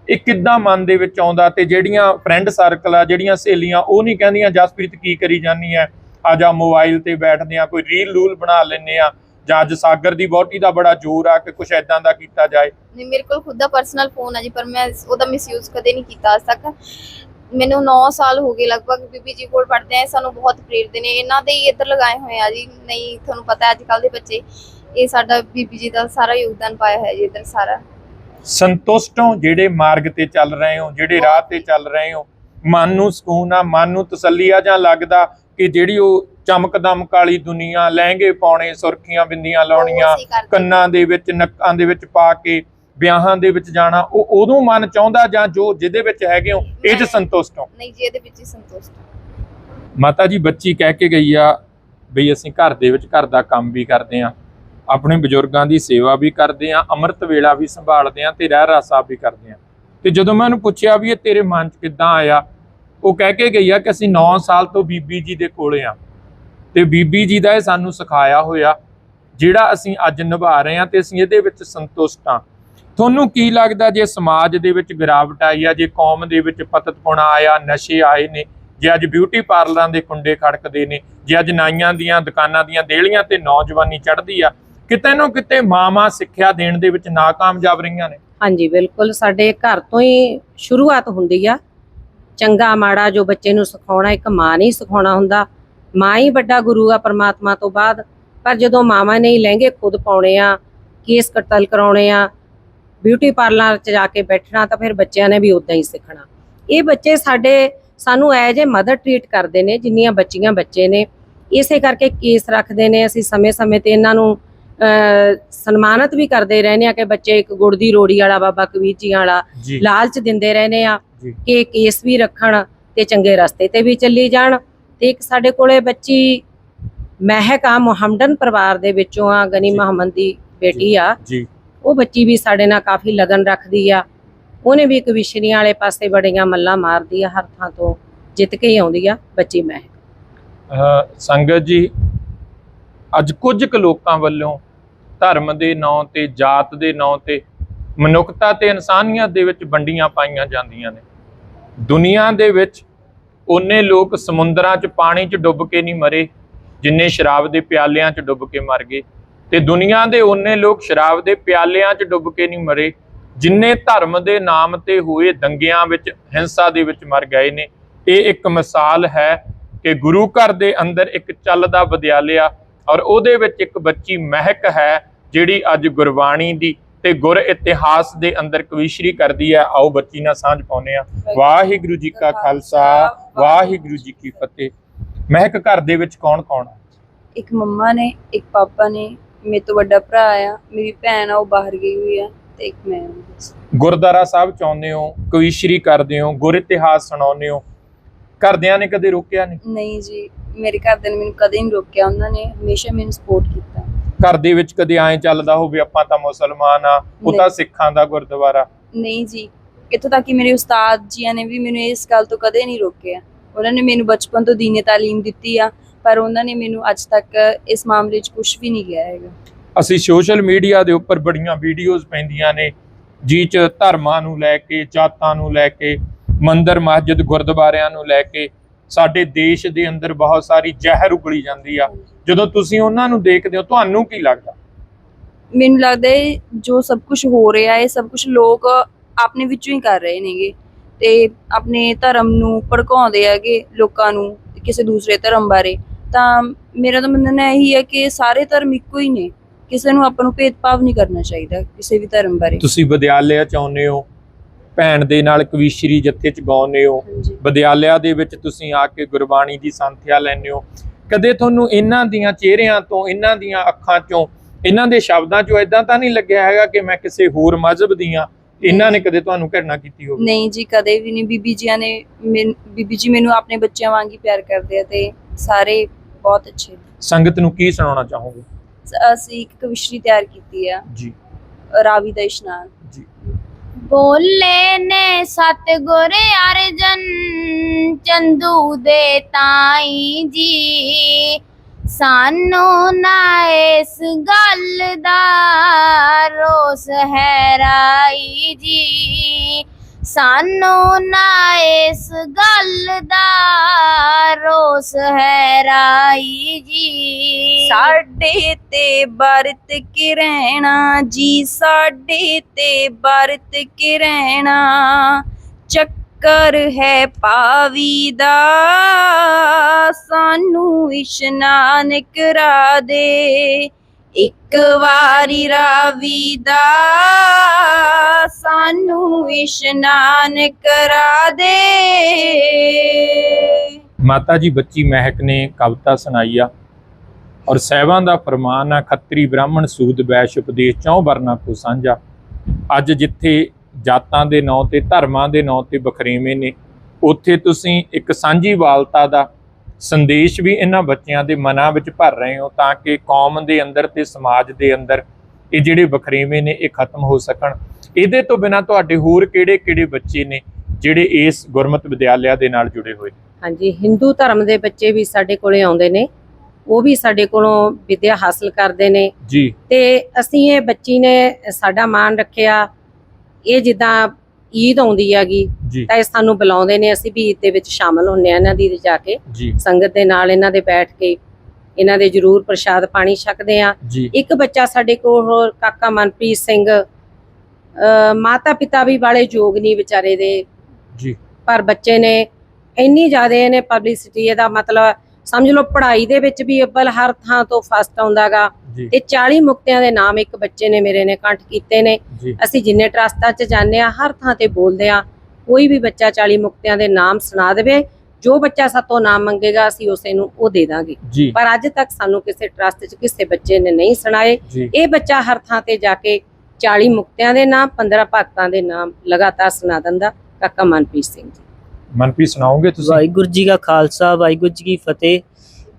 ਇਹ ਕਿੱਦਾਂ ਮਨ ਦੇ ਵਿੱਚ ਆਉਂਦਾ ਤੇ ਜਿਹੜੀਆਂ ਫਰੈਂਡ ਸਰਕਲ ਆ, ਜਿਹੜੀਆਂ ਸਹੇਲੀਆਂ, ਉਹ ਨਹੀਂ ਕਹਿੰਦੀਆਂ, ਜਸਪ੍ਰੀਤ, ਕੀ ਕਰੀ ਜਾਨੀ ਆ ਆ ਜਾ ਮੋਬਾਈਲ ਤੇ ਬੈਠਦੇ ਆ, ਕੋਈ ਰੀਲ ਰੂਲ ਬਣਾ ਲੈਨੇ ਆ, ਜਾਂ ਅੱਜ ਸਾਗਰ ਦੀ ਬੋਟੀ ਦਾ ਬੜਾ ਜ਼ੋਰ ਆ ਕਿ ਕੁਝ ਐਦਾਂ ਦਾ ਕੀਤਾ ਜਾਏ? ਨਹੀਂ, ਮੇਰੇ ਕੋਲ ਖੁਦ ਦਾ ਪਰਸਨਲ ਫੋਨ ਆ ਜੀ, ਪਰ ਮੈਂ ਉਹਦਾ ਮਿਸਯੂਜ਼ ਕਦੇ ਨਹੀਂ ਕੀਤਾ ਅੱਜ ਤੱਕ। ਮੈਨੂੰ 9 ਸਾਲ ਹੋ ਗਏ ਲਗਭਗ ਬੀਬੀ ਜੀ ਕੋਲ ਪੜ੍ਹਦੇ ਆ ਸਾਨੂੰ ਬਹੁਤ ਪ੍ਰੇਰਦੇ ਨੇ। ਇਹਨਾਂ ਦੇ ਹੀ ਇੱਧਰ ਲਗਾਏ ਹੋਏ ਆ ਜੀ। ਨਹੀਂ ਤੁਹਾਨੂੰ ਪਤਾ ਅੱਜ ਕੱਲ ਦੇ ਬੱਚੇ ਇਹ ਸਾਡਾ ਬੀਬੀ ਜੀ ਦਾ ਸਾਰਾ ਯੋਗਦਾਨ ਪਾਇਆ ਹੈ ਜੀ ਇੱਧਰ ਸਾਰਾ। ਸੰਤੁਸ਼ਟ ਹੋ ਜਿਹੜੇ ਮਾਰਗ ਤੇ ਚੱਲ ਰਹੇ ਹੋ ਜਿਹੜੇ ਰਾਹ ਤੇ ਚੱਲ ਰਹੇ ਹੋ। ਮਨ ਨੂੰ ਸਕੂਨ ਆ ਮਨ ਨੂੰ ਤਸੱਲੀ ਆ ਜਾਂ ਲੱਗਦਾ ਕਿ ਜਿਹੜੀ ਉਹ ਚਮਕਦਮ ਕਾਲੀ ਦੁਨੀਆ ਲਹਿੰਗੇ ਪਾਉਣੇ ਸੁਰਖੀਆਂ ਬਿੰਦੀਆਂ ਲਾਉਣੀਆਂ ਕੰਨਾਂ ਦੇ ਵਿੱਚ ਨੱਕਾਂ ਦੇ ਵਿੱਚ ਪਾ ਕੇ ਵਿਆਹਾਂ ਦੇ ਵਿੱਚ ਜਾਣਾ ਉਹ ਉਦੋਂ ਮਨ ਚਾਹੁੰਦਾ ਜਾਂ ਜੋ ਜਿਹਦੇ ਵਿੱਚ ਹੈਗੇ ਹੋ ਇਹ ਚ ਸੰਤੁਸ਼ਟ ਹੋ? ਨਹੀਂ ਜੀ ਇਹਦੇ ਵਿੱਚ ਹੀ ਸੰਤੁਸ਼ਟ ਹਾਂ। ਮਾਤਾ ਜੀ ਬੱਚੀ ਕਹਿ ਕੇ ਗਈ ਆ ਬਈ ਅਸੀਂ ਘਰ ਦੇ ਵਿੱਚ ਘਰ ਦਾ ਕੰਮ ਵੀ ਕਰਦੇ ਆ ਆਪਣੇ ਬਜ਼ੁਰਗਾਂ ਦੀ ਸੇਵਾ ਵੀ ਕਰਦੇ ਆ ਅੰਮ੍ਰਿਤ ਵੇਲਾ ਵੀ ਸੰਭਾਲਦੇ ਆ ਤੇ ਰਹਿ ਰਾ ਸਾਹਿਬ ਵੀ ਕਰਦੇ ਆ ਤੇ ਜਦੋਂ ਮੈਂ ਉਹਨੂੰ ਪੁੱਛਿਆ ਵੀ ਇਹ ਤੇਰੇ ਮਨ 'ਚ ਕਿੱਦਾਂ ਆਇਆ ਉਹ ਕਹਿ ਕੇ ਗਈ ਆ ਕਿ ਅਸੀਂ 9 ਸਾਲ ਤੋਂ ਬੀਬੀ ਜੀ ਦੇ ਕੋਲੇ ਆ ਤੇ ਬੀਬੀ ਜੀ ਦਾ ਇਹ ਸਾਨੂੰ ਸਿਖਾਇਆ ਹੋਇਆ ਜਿਹੜਾ ਅਸੀਂ ਅੱਜ ਨਿਭਾ ਰਹੇ ਆ ਤੇ ਅਸੀਂ ਇਹਦੇ ਵਿੱਚ ਸੰਤੁਸ਼ਟ ਆ ਤੁਹਾਨੂੰ ਕੀ ਲੱਗਦਾ ਜੇ ਸਮਾਜ ਦੇ ਵਿੱਚ ਗਿਰਾਵਟ ਆਈ ਆ, ਜੇ ਕੌਮ ਦੇ ਵਿੱਚ ਪਤਤਪੁਣਾ ਆਇਆ, ਨਸ਼ੇ ਆਏ ਨੇ, ਜੇ ਅੱਜ ਬਿਊਟੀ ਪਾਰਲਰਾਂ ਦੇ ਕੁੰਡੇ ਖੜਕਦੇ ਨੇ, ਜੇ ਅੱਜ ਨਾਈਆਂ ਦੀਆਂ ਦੁਕਾਨਾਂ ਦੀਆਂ ਦੇਲੀਆਂ ਤੇ ਨੌਜਵਾਨੀ ਚੜ੍ਹਦੀ ਆ, ਕਿਤੇ ਨਾ ਕਿਤੇ ਮਾਂ-ਮਾਂ ਸਿੱਖਿਆ ਦੇਣ ਦੇ ਵਿੱਚ ਨਾਕਾਮਯਾਬ ਰਹੀਆਂ ਨੇ? ਹਾਂਜੀ, ਬਿਲਕੁਲ। ਸਾਡੇ ਘਰ ਤੋਂ ਹੀ ਸ਼ੁਰੂਆਤ ਹੁੰਦੀ ਆ। ਚੰਗਾ ਮਾੜਾ ਜੋ ਬੱਚੇ ਨੂੰ ਸਿਖਾਉਣਾ, ਇੱਕ ਮਾਂ ਨਹੀਂ ਸਿਖਾਉਣਾ ਹੁੰਦਾ। ਮਾਂ ਹੀ ਵੱਡਾ ਗੁਰੂ ਆ ਪਰਮਾਤਮਾ ਤੋਂ ਬਾਅਦ। ਪਰ ਜਦੋਂ ਮਾਵਾਂ ਨੇ ਹੀ ਲਹਿੰਗੇ ਖੁਦ ਪਾਉਣੇ ਆ, ਕੇਸ ਕਤਲ ਕਰਾਉਣੇ ਆ ਬਿਊਟੀ ਪਾਰਲਰ 'ਚ ਜਾ ਕੇ ਬੈਠਣਾ ਤਾਂ ਫਿਰ ਬੱਚਿਆਂ ਨੇ ਵੀ ਉਦਾਂ ਹੀ ਸਿੱਖਣਾ। ਇਹ ਬੱਚੇ ਸਾਡੇ ਸਾਨੂੰ ਐਜ ਏ ਮਦਰ ਟ੍ਰੀਟ ਕਰਦੇ ਨੇ ਜਿੰਨੀਆਂ ਬੱਚੀਆਂ ਬੱਚੇ ਨੇ। ਇਸੇ ਕਰਕੇ ਕੇਸ ਰੱਖਦੇ ਨੇ ਅਸੀਂ ਸਮੇਂ-ਸਮੇਂ ਤੇ ਇਹਨਾਂ ਨੂੰ ਸਨਮਾਨਿਤ ਵੀ ਕਰਦੇ ਰਹਿੰਦੇ ਆ ਕਿ ਬੱਚੇ ਇੱਕ ਗੁੜ ਦੀ ਰੋੜੀ ਵਾਲਾ ਬਾਬਾ ਕਬੀਰ ਜੀ ਵਾਲਾ ਲਾਲਚ ਦਿੰਦੇ ਰਹਿੰਦੇ ਆ। ਕਿ ਕੇਸ ਵੀ ਰੱਖਣ ਤੇ ਚੰਗੇ ਰਸਤੇ ਤੇ ਵੀ ਚੱਲੀ ਜਾਣ। ਤੇ ਇੱਕ ਸਾਡੇ ਕੋਲੇ ਬੱਚੀ ਮਹਿਕ ਆ ਮੁਹੰਮਦਨ ਪਰਿਵਾਰ ਦੇ ਵਿੱਚੋਂ ਆ ਗਨੀ। ਮੁਹੰਮਦ ਦੀ ਬੇਟੀ ਆ। ਜੀ। ਉਹ ਬੱਚੀ ਵੀ ਸਾਡੇ ਨਾਲ ਕਾਫੀ ਲਗਨ ਰੱਖਦੀ ਆ। ਉਹਨੇ ਵੀ ਕਵਿਸ਼ਰੀਆਂ ਵਾਲੇ ਪਾਸੇ ਬੜੀਆਂ ਮੱਲਾਂ ਮਾਰਦੀ ਆ ਹਰ ਥਾਂ ਤੋਂ, ਜਿੱਤ ਕੇ ਹੀ ਆਉਂਦੀ ਆ ਬੱਚੀ ਮੈਂ। ਸੰਗਤ ਜੀ, ਅੱਜ ਕੁਝ ਕੁ ਲੋਕਾਂ ਵੱਲੋਂ ਧਰਮ ਦੇ ਨਾਂ ਤੇ, ਜਾਤ ਦੇ ਨਾਂ ਤੇ, ਮਨੁੱਖਤਾ ਤੇ ਇਨਸਾਨੀਅਤ ਦੇ ਵਿੱਚ ਵੰਡੀਆਂ ਪਾਈਆਂ ਜਾਂਦੀਆਂ ਨੇ। ਦੁਨੀਆ ਦੇ ਵਿੱਚ ਉਹਨੇ ਲੋਕ ਸਮੁੰਦਰਾਂ 'ਚ, ਪਾਣੀ 'ਚ ਡੁੱਬ ਕੇ ਨਹੀਂ ਮਰੇ, ਜਿੰਨੇ ਸ਼ਰਾਬ ਦੇ ਪਿਆਲਿਆਂ 'ਚ ਡੁੱਬ ਕੇ ਮਰ ਗਏ। ਤੇ ਦੁਨੀਆ ਦੇ ਉਹਨੇ ਲੋਕ ਸ਼ਰਾਬ ਦੇ ਪਿਆਲਿਆਂ 'ਚ ਡੁੱਬ ਕੇ ਨਹੀਂ ਮਰੇ ਜਿੰਨੇ ਧਰਮ ਦੇ ਨਾਮ ਤੇ ਹੋਏ ਦੰਗਿਆਂ ਵਿੱਚ ਹਿੰਸਾ ਦੇ ਵਿੱਚ ਮਰ ਗਏ ਨੇ। ਇਹ ਇੱਕ ਮਿਸਾਲ ਹੈ ਕਿ ਗੁਰੂ ਘਰ ਦੇ ਅੰਦਰ ਇੱਕ ਚੱਲਦਾ ਵਿਦਿਆਲਿਆ ਔਰ ਉਹਦੇ ਵਿੱਚ ਇੱਕ ਬੱਚੀ ਮਹਿਕ ਹੈ ਜਿਹੜੀ ਅੱਜ ਗੁਰਬਾਣੀ ਦੀ ਤੇ ਗੁਰ ਇਤਿਹਾਸ ਦੇ ਅੰਦਰ ਕਵੀਸ਼ਰੀ ਕਰਦੀ ਹੈ। ਆਓ ਬੱਚੀ ਨਾਲ ਸਾਂਝ ਪਾਉਂਦੇ ਆ ਵਾਹਿਗੁਰੂ ਜੀ ਕਾ ਖਾਲਸਾ ਵਾਹਿਗੁਰੂ ਜੀ ਕੀ ਫਤਿਹ। ਮਹਿਕ ਘਰ ਦੇ ਵਿੱਚ ਕੌਣ ਕੌਣ ਹੈ? ਇੱਕ ਮੰਮਾ ਨੇ ਇੱਕ ਪਾਪਾ ਨੇ ਮੇਰੇ ਤੋਂ ਵੱਡਾ ਭਰਾ ਆ ਮੇਰੀ ਭੈਣ ਆ ਉਹ ਬਾਹਰ ਗਈ ਹੋਈ ਆ ਤੇ ਇੱਕ ਮੈਂ ਹਾਂ ਬਸ। ਗੁਰਦੁਆਰਾ ਸਾਹਿਬ ਚ ਆਉਂਦੇ ਹੋ ਕਵੀਸ਼ਰੀ ਕਰਦੇ ਹੋ? ਗੁਰ ਇਤਿਹਾਸ ਸੁਣਾਉਂਦੇ ਹੋ? ਘਰਦਿਆਂ ਨੇ ਕਦੇ ਰੋਕਿਆ ਨਹੀਂ? ਨਹੀਂ ਜੀ ਮੇਰੇ ਘਰਦਿਆਂ ਨੇ ਮੈਨੂੰ ਕਦੇ ਨਹੀਂ ਰੋਕਿਆ ਉਹਨਾਂ ਨੇ ਹਮੇਸ਼ਾ ਮੈਨੂੰ ਸਪੋਰਟ ਕੀਤਾ। ਘਰ ਦੇ ਵਿੱਚ ਕਦੇ ਐਂ ਚੱਲਦਾ ਹੋਵੇ ਆਪਾਂ ਤਾਂ ਮੁਸਲਮਾਨ ਆ ਉਹ ਤਾਂ ਨਹੀਂ। ਸਿੱਖਾਂ ਦਾ ਗੁਰਦੁਆਰਾ। ਨਹੀਂ ਜੀ ਇੱਥੋਂ ਤੱਕ ਕਿ ਮੇਰੇ ਉਸਤਾਦ ਜੀਆਂ ਨੇ ਵੀ ਮੈਨੂੰ ਇਸ ਗੱਲ ਤੋਂ ਕਦੇ ਨਹੀਂ ਰੋਕਿਆ। ਉਹਨਾਂ ਨੇ ਮੈਨੂੰ ਬਚਪਨ ਤੋਂ ਦੀਨੇ ਤਾਲੀਮ ਦਿੱਤੀ ਆ ਪਰ ਉਹਨਾਂ ਨੇ ਮੈਨੂੰ ਅੱਜ ਤੱਕ ਇਸ ਮਾਮਲੇ 'ਚ ਕੁਝ ਵੀ ਨਹੀਂ ਕਿਹਾ ਹੈਗਾ। ਅਸੀਂ ਸੋਸ਼ਲ ਮੀਡੀਆ ਦੇ ਉੱਪਰ ਬੜੀਆਂ ਵੀਡੀਓਜ਼ ਪੈਂਦੀਆਂ ਨੇ ਜਿਹ ਚ ਧਰਮਾਂ ਨੂੰ ਲੈ ਕੇ ਜਾਤਾਂ ਨੂੰ ਲੈ ਕੇ ਮੰਦਰ ਮਸਜਿਦ ਗੁਰਦੁਆਰਿਆਂ ਨੂੰ ਲੈ ਕੇ ਸਾਡੇ ਦੇਸ਼ ਦੇ ਅੰਦਰ ਬਹੁਤ ਸਾਰੀ ਜ਼ਹਿਰ ਉਗਲੀ ਜਾਂਦੀ ਆ। ਜਦੋਂ ਤੁਸੀਂ ਉਹਨਾਂ ਨੂੰ ਦੇਖਦੇ ਹੋ ਤੁਹਾਨੂੰ ਕੀ ਲੱਗਦਾ? ਮੈਨੂੰ ਲੱਗਦਾ ਹੈ ਜੋ ਸਭ ਕੁਝ ਹੋ ਰਿਹਾ ਹੈ ਸਭ ਕੁਝ ਲੋਕ ਆਪਣੇ ਵਿੱਚੋਂ ਹੀ ਕਰ ਰਹੇ ਨੇਗੇ ਤੇ ਆਪਣੇ ਧਰਮ ਨੂੰ ਭੜਕਾਉਂਦੇ ਹੈਗੇ ਲੋਕਾਂ ਨੂੰ ਕਿਸੇ ਦੂਸਰੇ ਧਰਮ ਬਾਰੇ। ਤਾਂ ਮੇਰਾ ਤਾਂ ਮੰਨਣਾ ਇਹੀ ਹੈ ਕਿ ਸਾਰੇ ਧਰਮ ਇੱਕੋ ਹੀ ਨੇ। ਕਿਸੇ ਨੂੰ ਆਪਾਂ ਨੂੰ ਭੇਦਭਾਵ ਨਹੀਂ ਕਰਨਾ ਚਾਹੀਦਾ ਕਿਸੇ ਵੀ ਧਰਮ ਬਾਰੇ। ਤੁਸੀਂ ਵਿਦਿਆਲਿਆ ਚ ਆਉਂਦੇ ਹੋ ਭੈਣ ਦੇ ਨਾਲ ਕਵੀਸ਼ਰੀ ਜੱਥੇ ਚ ਗਾਉਂਦੇ ਹੋ ਵਿਦਿਆਲਿਆ ਦੇ ਵਿੱਚ ਤੁਸੀਂ ਆ ਕੇ ਗੁਰਬਾਣੀ ਦੀ ਸੰਥਿਆ ਲੈਂਦੇ ਹੋ। ਕਦੇ ਤੁਹਾਨੂੰ ਇਹਨਾਂ ਦੀਆਂ ਚਿਹਰਿਆਂ ਤੋਂ ਇਹਨਾਂ ਦੀਆਂ ਅੱਖਾਂ ਚੋਂ ਇਹਨਾਂ ਦੇ ਸ਼ਬਦਾਂ ਚੋਂ ਇਦਾਂ ਤਾਂ ਨਹੀਂ ਲੱਗਿਆ ਹੈਗਾ ਕਿ ਮੈਂ ਕਿਸੇ ਹੋਰ ਮਜ਼ਹਬ ਦੀਆਂ ਇਹਨਾਂ ਨੇ ਕਦੇ ਤੁਹਾਨੂੰ ਘਿਰਣਾ ਕੀਤੀ ਹੋਵੇ? ਨਹੀਂ ਜੀ ਕਦੇ ਵੀ ਨਹੀਂ। ਬੀਬੀ ਜੀਆਂ ਨੇ ਬੀਬੀ ਜੀ ਮੈਨੂੰ ਆਪਣੇ ਬੱਚਿਆਂ ਵਾਂਗ ਹੀ ਪਿਆਰ ਕਰਦੇ ਆ ਤੇ ਸਾਰੇ ਬਹੁਤ ਅੱਛੇ ਨੇ। ਸੰਗਤ ਨੂੰ ਕੀ ਸੁਣਾਉਣਾ ਚਾਹੋਗੇ? ਸ- ਅਸੀਂ ਇੱਕ ਕਵਿਸ਼ਰੀ ਤਿਆਰ ਕੀਤੀ ਆ। ਜੀ। ਰਾਵੀ ਦਾ ਇਸ਼ਨਾਨ। ਜੀ। ਬੋਲੇ ਨੇ ਸਤਿਗੁਰ ਅਰਜਨ ਚੰਦੂ ਦੇ ਤਾਈ ਜੀ। ਸਾਨੂੰ ਨਾ ਇਸ ਗੱਲ ਦਾ ਰੋਸ ਹੈ ਰਾਈ ਜੀ। ਸਾਨੂੰ ਨਾ ਇਸ ਗੱਲ ਦਾ ਰੋਸ ਹੈ ਰਾਈ ਜੀ। ਸਾਡੇ ਤੇ ਵਰਤ ਕੇ ਰਹਿਣਾ ਜੀ, ਸਾਡੇ ਤੇ ਵਰਤ ਕੇ ਰਹਿਣਾ? ਚੱਕਰ ਹੈ ਪਾਵੀ ਦਾ, ਸਾਨੂੰ ਇਸ਼ਨਾਨ ਕਰਾ ਦੇ। ਇੱਕ ਵਾਰੀ ਰਾਵੀ ਦਾ ਸਾਨੂੰ ਇਸ਼ਨਾਨ ਕਰਾ ਦੇ। ਮਾਤਾ ਜੀ, ਬੱਚੀ ਮਹਿਕ ਨੇ ਕਵਿਤਾ ਸੁਣਾਈ ਆ ਔਰ ਸਹਿਬਾਂ ਦਾ ਫਰਮਾਨ ਆ, ਖੱਤਰੀ ਬ੍ਰਾਹਮਣ ਸੂਦ ਵੈਸ਼ ਉਪਦੇਸ਼ ਚੌ ਵਰਨਾ ਕੋ ਸਾਂਝਾ ਅੱਜ ਜਿੱਥੇ ਜਾਤਾਂ ਦੇ ਨਾਂ ਤੇ, ਧਰਮਾਂ ਦੇ ਨਾਂ ਤੇ ਬਖਰੇਵੇਂ ਨੇ, ਉੱਥੇ ਤੁਸੀਂ ਇੱਕ ਸਾਂਝੀ ਵਾਲਤਾ ਦਾ ਸੰਦੇਸ਼ ਵੀ ਇਹਨਾਂ ਬੱਚਿਆਂ ਦੇ ਮਨਾਂ ਵਿੱਚ ਭਰ ਰਹੇ ਹੋ ਤਾਂ ਕਿ ਕੌਮ ਦੇ ਅੰਦਰ ਤੇ ਸਮਾਜ ਦੇ ਅੰਦਰ ਇਹ ਜਿਹੜੇ ਬਖਰੇਵੇਂ ਨੇ, ਇਹ ਖਤਮ ਹੋ ਸਕਣ। ਇਹਦੇ ਤੋਂ ਬਿਨਾ ਤੁਹਾਡੇ ਹੋਰ ਕਿਹੜੇ-ਕਿਹੜੇ ਬੱਚੇ ਨੇ ਜਿਹੜੇ ਇਸ ਗੁਰਮਤ ਵਿਦਿਆਲਿਆ ਦੇ ਨਾਲ ਜੁੜੇ ਹੋਏ ਹਾਂਜੀ ਹਿੰਦੂ ਧਰਮ ਦੇ ਬੱਚੇ ਵੀ ਸਾਡੇ ਕੋਲੇ ਆਉਂਦੇ ਨੇ। ਉਹ ਵੀ ਸਾਡੇ ਕੋਲੋਂ ਵਿਦਿਆ ਹਾਸਲ ਕਰਦੇ ਨੇ। ਜੀ। ਤੇ ਅਸੀਂ ਇਹ ਬੱਚੀ ਨੇ ਸਾਡਾ ਮਾਣ ਰੱਖਿਆ। ਇਹ ਜਿੱਦਾਂ ਈਦ ਆਉਂਦੀ ਹੈਗੀ ਤਾਂ ਇਹ ਸਾਨੂੰ ਬੁਲਾਉਂਦੇ ਨੇ। ਅਸੀਂ ਵੀ ਈਦ ਦੇ ਵਿੱਚ ਸ਼ਾਮਲ ਹੁੰਨੇ ਆ ਇਹਨਾਂ ਦੀ ਜਾ ਕੇ। ਸੰਗਤ ਦੇ ਨਾਲ ਇਹਨਾਂ ਦੇ ਬੈਠ ਕੇ ਇਹਨਾਂ ਦੇ ਜਰੂਰ ਪ੍ਰਸ਼ਾਦ ਪਾਣੀ ਛਕਦੇ ਆ ਇੱਕ ਬੱਚਾ ਸਾਡੇ ਕੋਲ ਹੋਰ ਕਾਕਾ ਮਨਪ੍ਰੀਤ ਸਿੰਘ ਮਾਤਾ ਪਿਤਾ ਵੀ ਵਾਲੇ ਯੋਗ ਨਹੀਂ ਵਿਚਾਰੇ ਦੇ। ਜੀ। ਪਰ ਬੱਚੇ ਨੇ ਇੰਨੀ ਜ਼ਿਆਦਾ ਇਹਨੇ ਪਬਲਿਸਿਟੀ ਇਹਦਾ ਮਤਲਬ ਸਮਝ ਲਓ ਪੜ੍ਹਾਈ ਦੇ ਵਿੱਚ ਵੀ ਅੱਵਲ ਹਰ ਥਾਂ ਤੋਂ ਫਸਟ ਆਉਂਦਾਗਾ। ਤੇ 40 ਮੁਕਤਿਆਂ ਦੇ ਨਾਮ ਇੱਕ ਬੱਚੇ ਨੇ ਮੇਰੇ ਨੇ ਕੰਠ ਕੀਤੇ ਨੇ। ਅਸੀਂ ਜਿੰਨੇ ਟਰਸਟਾਂ 'ਚ ਜਾਂਦੇ ਆ ਹਰ ਥਾਂ ਤੇ ਬੋਲਦੇ ਆ ਕੋਈ ਵੀ ਬੱਚਾ 40 ਮੁਕਤਿਆਂ ਦੇ ਨਾਮ ਸੁਣਾ ਦੇਵੇ ਜੋ ਬੱਚਾ ਸਾਤੋਂ ਨਾਮ ਮੰਗੇਗਾ ਅਸੀਂ ਉਸੇ ਨੂੰ ਉਹ ਦੇ ਦਾਂਗੇ। ਪਰ ਅੱਜ ਤੱਕ ਸਾਨੂੰ ਕਿਸੇ ਟਰਸਟ 'ਚ ਕਿਸੇ ਬੱਚੇ ਨੇ ਨਹੀਂ ਸੁਣਾਏ। ਇਹ ਬੱਚਾ ਹਰ ਥਾਂ ਤੇ ਜਾ ਕੇ 40 ਮੁਕਤਿਆਂ ਦੇ ਨਾਮ 15 ਭਗਤਾਂ ਦੇ ਨਾਮ ਲਗਾਤਾਰ ਸੁਣਾ ਦਿੰਦਾ ਕਾਕਾ ਮਨਪ੍ਰੀਤ ਸਿੰਘ ਜੀ। ਮਨਪ੍ਰੀਤ ਸੁਣਾਓਗੇ ਤੁਸੀਂ? ਵਾਹਿਗੁਰੂ ਜੀ ਕਾ ਖਾਲਸਾ ਵਾਹਿਗੁਰੂ ਜੀ ਕੀ ਫਤਿਹ।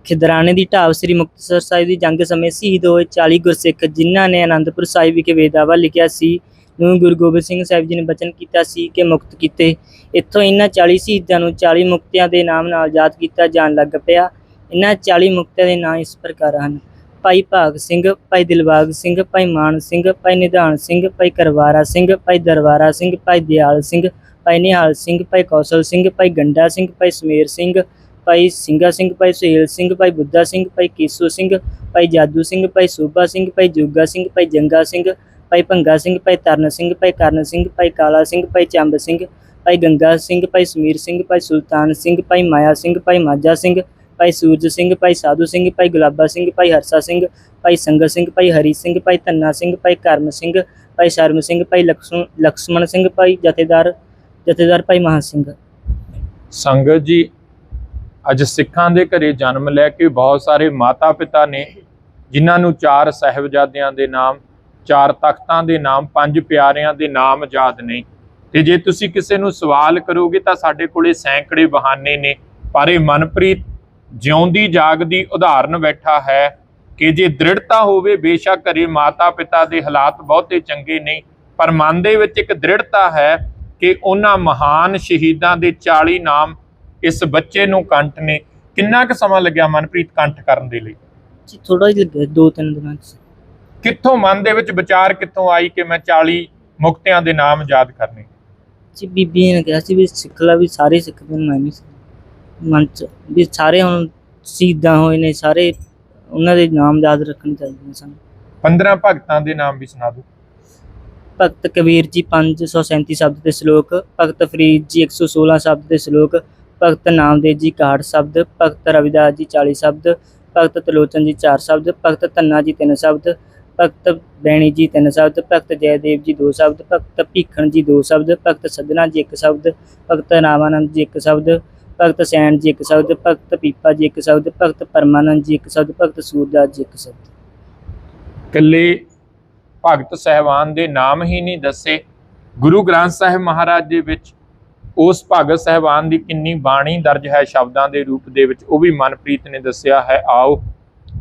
ਖਿਦਰਾਣੇ ਦੀ ਢਾਬ ਸ੍ਰੀ ਮੁਕਤਸਰ ਸਾਹਿਬ ਦੀ ਜੰਗ ਸਮੇਂ ਸ਼ਹੀਦ ਹੋਏ 40 ਗੁਰਸਿੱਖ ਜਿਨ੍ਹਾਂ ਨੇ ਆਨੰਦਪੁਰ ਸਾਹਿਬ ਵਿਖੇ ਵੇਦਾਵਾ ਲਿਖਿਆ ਸੀ ਨੂੰ ਗੁਰੂ ਗੋਬਿੰਦ ਸਿੰਘ ਸਾਹਿਬ ਜੀ ਨੇ ਬਚਨ ਕੀਤਾ ਸੀ ਕਿ ਮੁਕਤ ਕੀਤੇ। ਇੱਥੋਂ ਇਹਨਾਂ 40 ਸ਼ਹੀਦਾਂ ਨੂੰ 40 ਮੁਕਤਿਆਂ ਦੇ ਨਾਮ ਨਾਲ ਯਾਦ ਕੀਤਾ ਜਾਣ ਲੱਗ ਪਿਆ। ਇਹਨਾਂ 40 ਮੁਕਤਿਆਂ ਦੇ ਨਾਂ ਇਸ ਪ੍ਰਕਾਰ ਹਨ। ਭਾਈ ਭਾਗ ਸਿੰਘ ਭਾਈ ਦਿਲਬਾਗ ਸਿੰਘ ਭਾਈ ਮਾਨ ਸਿੰਘ ਭਾਈ ਨਿਧਾਨ ਸਿੰਘ ਭਾਈ ਕਰਵਾਰਾ ਸਿੰਘ ਭਾਈ ਦਰਬਾਰਾ ਸਿੰਘ ਭਾਈ ਦਿਆਲ ਸਿੰਘ ਭਾਈ ਨਿਹਾਲ ਸਿੰਘ ਭਾਈ ਕੌਸ਼ਲ ਸਿੰਘ ਭਾਈ ਗੰਡਾ ਸਿੰਘ ਭਾਈ ਸਮੇਰ ਸਿੰਘ ਭਾਈ ਸਿੰਘਾ ਸਿੰਘ ਭਾਈ ਸੁਹੇਲ ਸਿੰਘ ਭਾਈ ਬੁੱਧਾ ਸਿੰਘ ਭਾਈ ਕੇਸੂ ਸਿੰਘ ਭਾਈ ਜਾਦੂ ਸਿੰਘ ਭਾਈ ਸੂਬਾ ਸਿੰਘ ਭਾਈ ਜੋਗਾ ਸਿੰਘ ਭਾਈ ਜੰਗਾ ਸਿੰਘ ਭਾਈ ਭੰਗਾ ਸਿੰਘ ਭਾਈ ਤਰਨ ਸਿੰਘ ਭਾਈ ਕਰਨ ਸਿੰਘ ਭਾਈ ਕਾਲਾ ਸਿੰਘ ਭਾਈ ਚੰਬ ਸਿੰਘ ਭਾਈ ਗੰਗਾ ਸਿੰਘ ਭਾਈ ਸਮੀਰ ਸਿੰਘ ਭਾਈ ਸੁਲਤਾਨ ਸਿੰਘ ਭਾਈ ਮਾਇਆ ਸਿੰਘ ਭਾਈ ਮਾਝਾ ਸਿੰਘ ਭਾਈ ਸੂਰਜ ਸਿੰਘ ਭਾਈ ਸਾਧੂ ਸਿੰਘ ਭਾਈ ਗੁਲਾਬਾ ਸਿੰਘ ਭਾਈ ਹਰਸਾ ਸਿੰਘ ਭਾਈ ਸੰਗਤ ਸਿੰਘ ਭਾਈ ਹਰੀ ਸਿੰਘ ਭਾਈ ਧੰਨਾ ਸਿੰਘ ਭਾਈ ਕਰਮ ਸਿੰਘ ਭਾਈ ਸ਼ਰਮ ਸਿੰਘ ਭਾਈ ਲਕਸ਼ਮਣ ਲਕਸ਼ਮਣ ਸਿੰਘ ਭਾਈ ਜਥੇਦਾਰ ਜਥੇਦਾਰ ਭਾਈ ਮਹਾਂ ਸਿੰਘ ਸੰਗਤ ਜੀ ਅੱਜ ਸਿੱਖਾਂ ਦੇ ਘਰੇ ਜਨਮ ਲੈ ਕੇ ਬਹੁਤ ਸਾਰੇ ਮਾਤਾ ਪਿਤਾ ਨੇ ਜਿਨ੍ਹਾਂ ਨੂੰ ਚਾਰ ਸਹਿਬਜ਼ਾਦਿਆਂ ਦੇ ਨਾਮ ਚਾਰ ਤਖਤਾਂ ਦੇ ਨਾਮ ਪੰਜ ਪਿਆਰਿਆਂ ਦੇ ਨਾਮ ਯਾਦ ਨੇ ਤੇ ਜੇ ਤੁਸੀਂ ਕਿਸੇ ਨੂੰ ਸਵਾਲ ਕਰੋਗੇ ਤਾਂ ਸਾਡੇ ਕੋਲੇ ਸੈਂਕੜੇ ਬਹਾਨੇ ਨੇ ਪਰ ਇਹ ਮਨਪ੍ਰੀਤ ਜਿਉਂਦੀ ਜਾਗਦੀ ਉਦਾਹਰਨ ਬੈਠਾ ਹੈ ਕਿ ਜੇ ਦ੍ਰਿੜਤਾ ਹੋਵੇ ਬੇਸ਼ੱਕ ਘਰੇ ਮਾਤਾ ਪਿਤਾ ਦੇ ਹਾਲਾਤ ਬਹੁਤੇ ਚੰਗੇ ਨਹੀਂ ਪਰ ਮਨ ਦੇ ਵਿੱਚ ਇੱਕ ਦ੍ਰਿੜਤਾ ਹੈ ਕਿ ਉਹਨਾਂ ਮਹਾਨ ਸ਼ਹੀਦਾਂ ਦੇ 40 ਨਾਮ ਇਸ ਬੱਚੇ ਨੂੰ ਕੰਠ ਨੇ। ਕਿੰਨਾ ਕੁ ਸਮਾਂ ਲੱਗਿਆ ਮਨਪ੍ਰੀਤ ਕੰਠ ਕਰਨ ਦੇ ਲਈ? ਜੀ ਥੋੜਾ ਜਿਹਾ ਲੱਗਿਆ ਦੋ ਤਿੰਨ ਦਿਨਾਂ ਚ। ਕਿੱਥੋਂ ਮਨ ਦੇ ਵਿੱਚ ਵਿਚਾਰ ਕਿੱਥੋਂ ਆਈ ਕਿ ਮੈਂ 40 ਮੁਕਤਿਆਂ ਦੇ ਨਾਮ ਯਾਦ ਕਰਨੇ? ਜੀ ਬੀਬੀ ਨੇ ਕਿਹਾ ਸੀ ਵੀ ਸਿੱਖ ਲਾ ਵੀ ਸਾਰੇ ਸਿੱਖਦੇ ਨੇ ਮੈਂ ਨਹੀਂ। ਮਨ ਚ ਵੀ ਸਾਰੇ ਹੁਣ ਸ਼ਹੀਦਾਂ ਹੋਏ ਨੇ ਸਾਰੇ ਉਹਨਾਂ ਦੇ ਨਾਮ ਯਾਦ ਰੱਖਣੇ ਚਾਹੀਦੇ ਨੇ ਸਾਨੂੰ। 15 ਭਗਤਾਂ ਦੇ ਨਾਮ ਵੀ ਸੁਣਾ ਦਿਓ। ਭਗਤ ਕਬੀਰ ਜੀ 537 ਸ਼ਬਦ ਦੇ ਸ਼ਲੋਕ ਭਗਤ ਫਰੀਦ ਜੀ 116 ਸ਼ਬਦ ਦੇ ਸ਼ਲੋਕ ਭਗਤ ਨਾਮਦੇਵ ਜੀ 61 ਸ਼ਬਦ ਭਗਤ ਰਵਿਦਾਸ ਜੀ 40 ਸ਼ਬਦ ਭਗਤ ਤਲੋਚਨ ਜੀ 4 ਸ਼ਬਦ ਭਗਤ ਧੰਨਾ ਜੀ 3 ਸ਼ਬਦ ਭਗਤ ਬੈਣੀ ਜੀ 3 ਸ਼ਬਦ ਭਗਤ ਜੈਦੇਵ ਜੀ 2 ਸ਼ਬਦ ਭਗਤ ਭੀਖਣ ਜੀ 2 ਸ਼ਬਦ ਭਗਤ ਸਦਨਾ ਜੀ 1 ਸ਼ਬਦ ਭਗਤ ਰਾਮਾਨੰਦ ਜੀ 1 ਸ਼ਬਦ ਭਗਤ ਸੈਣ ਜੀ 1 ਸ਼ਬਦ, ਭਗਤ ਪੀਪਾ ਜੀ 1 ਸ਼ਬਦ, ਭਗਤ ਪਰਮਾਨੰਦ ਜੀ 1 ਸ਼ਬਦ, ਭਗਤ ਸੂਰਦਾਸ ਜੀ 1 ਸ਼ਬਦ। ਇਕੱਲੇ ਭਗਤ ਸਹਿਬਾਨ ਦੇ ਨਾਮ ਹੀ ਨਹੀਂ ਦੱਸੇ। ਗੁਰੂ ਗ੍ਰੰਥ ਸਾਹਿਬ ਮਹਾਰਾਜ ਦੇ ਵਿੱਚ ਉਸ ਭਗਤ ਸਹਿਬਾਨ ਦੀ ਕਿੰਨੀ ਬਾਣੀ ਦਰਜ ਹੈ ਸ਼ਬਦਾਂ ਦੇ ਰੂਪ ਦੇ ਵਿੱਚ, ਉਹ ਵੀ ਮਨਪ੍ਰੀਤ ਨੇ ਦੱਸਿਆ ਹੈ। ਆਓ,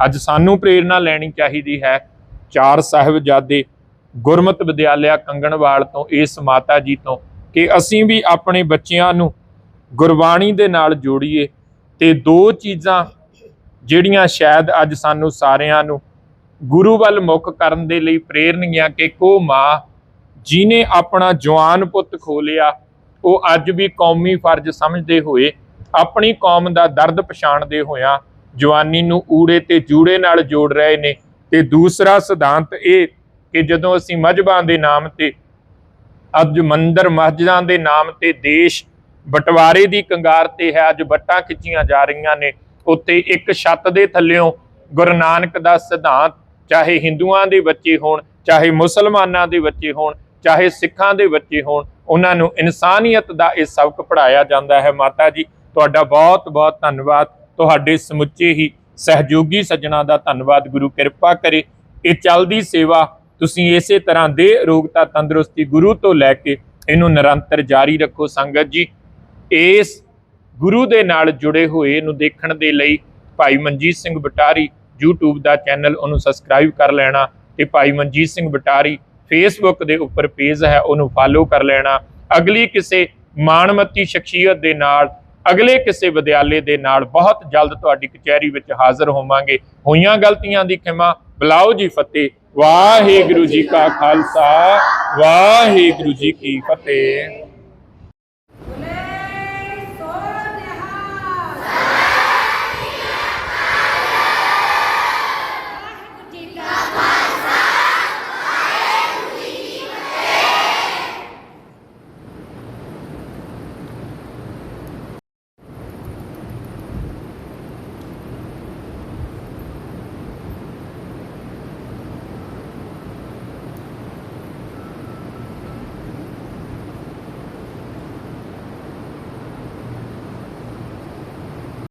ਅੱਜ ਸਾਨੂੰ ਪ੍ਰੇਰਣਾ ਲੈਣੀ ਚਾਹੀਦੀ ਹੈ ਚਾਰ ਸਾਹਿਬਜ਼ਾਦੇ ਗੁਰਮਤਿ ਵਿਦਿਆਲਿਆ ਕੰਗਣਵਾਲ ਤੋਂ ਇਸ ਮਾਤਾ ਜੀ ਤੋਂ, ਕਿ ਅਸੀਂ ਵੀ ਆਪਣੇ ਬੱਚਿਆਂ ਨੂੰ ਗੁਰਬਾਣੀ ਦੇ ਨਾਲ ਜੋੜੀਏ ਤੇ ਦੋ ਚੀਜ਼ਾਂ ਜਿਹੜੀਆਂ ਸ਼ਾਇਦ ਅੱਜ ਸਾਨੂੰ ਸਾਰਿਆਂ ਨੂੰ ਗੁਰੂ ਵੱਲ ਮੁੱਖ ਕਰਨ ਦੇ ਲਈ ਪ੍ਰੇਰਨਗੀਆਂ ਕਿ ਕੋ ਮਾਂ ਜਿਨੇ ਆਪਣਾ ਜਵਾਨ ਪੁੱਤ ਖੋਲਿਆ, ਉਹ ਅੱਜ ਵੀ ਕੌਮੀ ਫਰਜ਼ ਸਮਝਦੇ ਹੋਏ ਆਪਣੀ ਕੌਮ ਦਾ ਦਰਦ ਪਛਾਣਦੇ ਹੋਇਆਂ ਜਵਾਨੀ ਨੂੰ ਊੜੇ ਤੇ ਜੂੜੇ ਨਾਲ ਜੋੜ ਰਹੇ ਨੇ। ਤੇ ਦੂਸਰਾ ਸਿਧਾਂਤ ਇਹ ਕਿ ਜਦੋਂ ਅਸੀਂ ਮਜਬਾਂ ਦੇ ਨਾਮ ਤੇ, ਅੱਜ ਮੰਦਰ ਮਸਜਿਦਾਂ ਦੇ ਨਾਮ ਤੇ ਦੇਸ਼ ਬਟਵਾਰੇ ਦੀ ਕੰਗਾਰ ਤੇ ਹੈ। ਅੱਜ ਵੱਟਾਂ ਖਿੱਚੀਆਂ ਜਾ ਰਹੀਆਂ ਨੇ। ਉੱਤੇ ਇੱਕ ਛੱਤ ਦੇ ਥੱਲਿਓਂ ਗੁਰੂ ਨਾਨਕ ਦਾ ਸਿਧਾਂਤ, ਚਾਹੇ ਹਿੰਦੂਆਂ ਦੇ ਬੱਚੇ ਹੋਣ, ਚਾਹੇ ਮੁਸਲਮਾਨਾਂ ਦੇ ਬੱਚੇ ਹੋਣ, ਚਾਹੇ ਸਿੱਖਾਂ ਦੇ ਬੱਚੇ ਹੋਣ, ਉਹਨਾਂ ਨੂੰ ਇਨਸਾਨੀਅਤ ਦਾ ਇਹ ਸਬਕ ਪੜਾਇਆ ਜਾਂਦਾ ਹੈ। ਮਾਤਾ ਜੀ, ਤੁਹਾਡਾ ਬਹੁਤ ਬਹੁਤ ਧੰਨਵਾਦ। ਤੁਹਾਡੇ ਸਮੁੱਚੇ ਹੀ ਸਹਿਯੋਗੀ ਸੱਜਣਾ ਦਾ ਧੰਨਵਾਦ। ਗੁਰੂ ਕਿਰਪਾ ਕਰੇ। ਇਹ ਚੱਲਦੀ ਸੇਵਾ ਤੁਸੀਂ ਇਸੇ ਤਰ੍ਹਾਂ ਦੇ ਰੋਗਤਾ ਤੰਦਰੁਸਤੀ ਗੁਰੂ ਤੋਂ ਲੈ ਕੇ ਇਹਨੂੰ ਨਿਰੰਤਰ ਜਾਰੀ ਰੱਖੋ। ਸੰਗਤ ਜੀ ਇਸ ਗੁਰੂ ਦੇ ਨਾਲ ਜੁੜੇ ਹੋਏ ਨੂੰ ਦੇਖਣ ਦੇ ਲਈ ਭਾਈ ਮਨਜੀਤ ਸਿੰਘ ਬਟਾਰੀ YouTube ਦਾ ਚੈਨਲ ਉਹਨੂੰ ਸਬਸਕ੍ਰਾਈਬ ਕਰ ਲੈਣਾ ਤੇ ਭਾਈ ਮਨਜੀਤ ਸਿੰਘ ਬਟਾਰੀ Facebook ਦੇ ਉੱਪਰ ਪੇਜ ਹੈ, ਉਹਨੂੰ ਫਾਲੋ ਕਰ ਲੈਣਾ। ਅਗਲੀ ਕਿਸੇ ਮਾਣਮੱਤੀ ਸ਼ਖਸੀਅਤ ਦੇ ਨਾਲ, ਅਗਲੇ ਕਿਸੇ ਵਿਦਿਆਲੇ ਦੇ ਨਾਲ ਬਹੁਤ ਜਲਦ ਤੁਹਾਡੀ ਕਚਹਿਰੀ ਵਿੱਚ ਹਾਜ਼ਰ ਹੋਵਾਂਗੇ। ਹੋਈਆਂ ਗਲਤੀਆਂ ਦੀ ਖਿਮਾ। ਬੁਲਾਓ ਜੀ ਫਤਿਹ। ਵਾਹਿਗੁਰੂ ਜੀ ਕਾ ਖਾਲਸਾ। ਵਾਹਿਗੁਰੂ ਜੀ ਕੀ ਫਤਿਹ।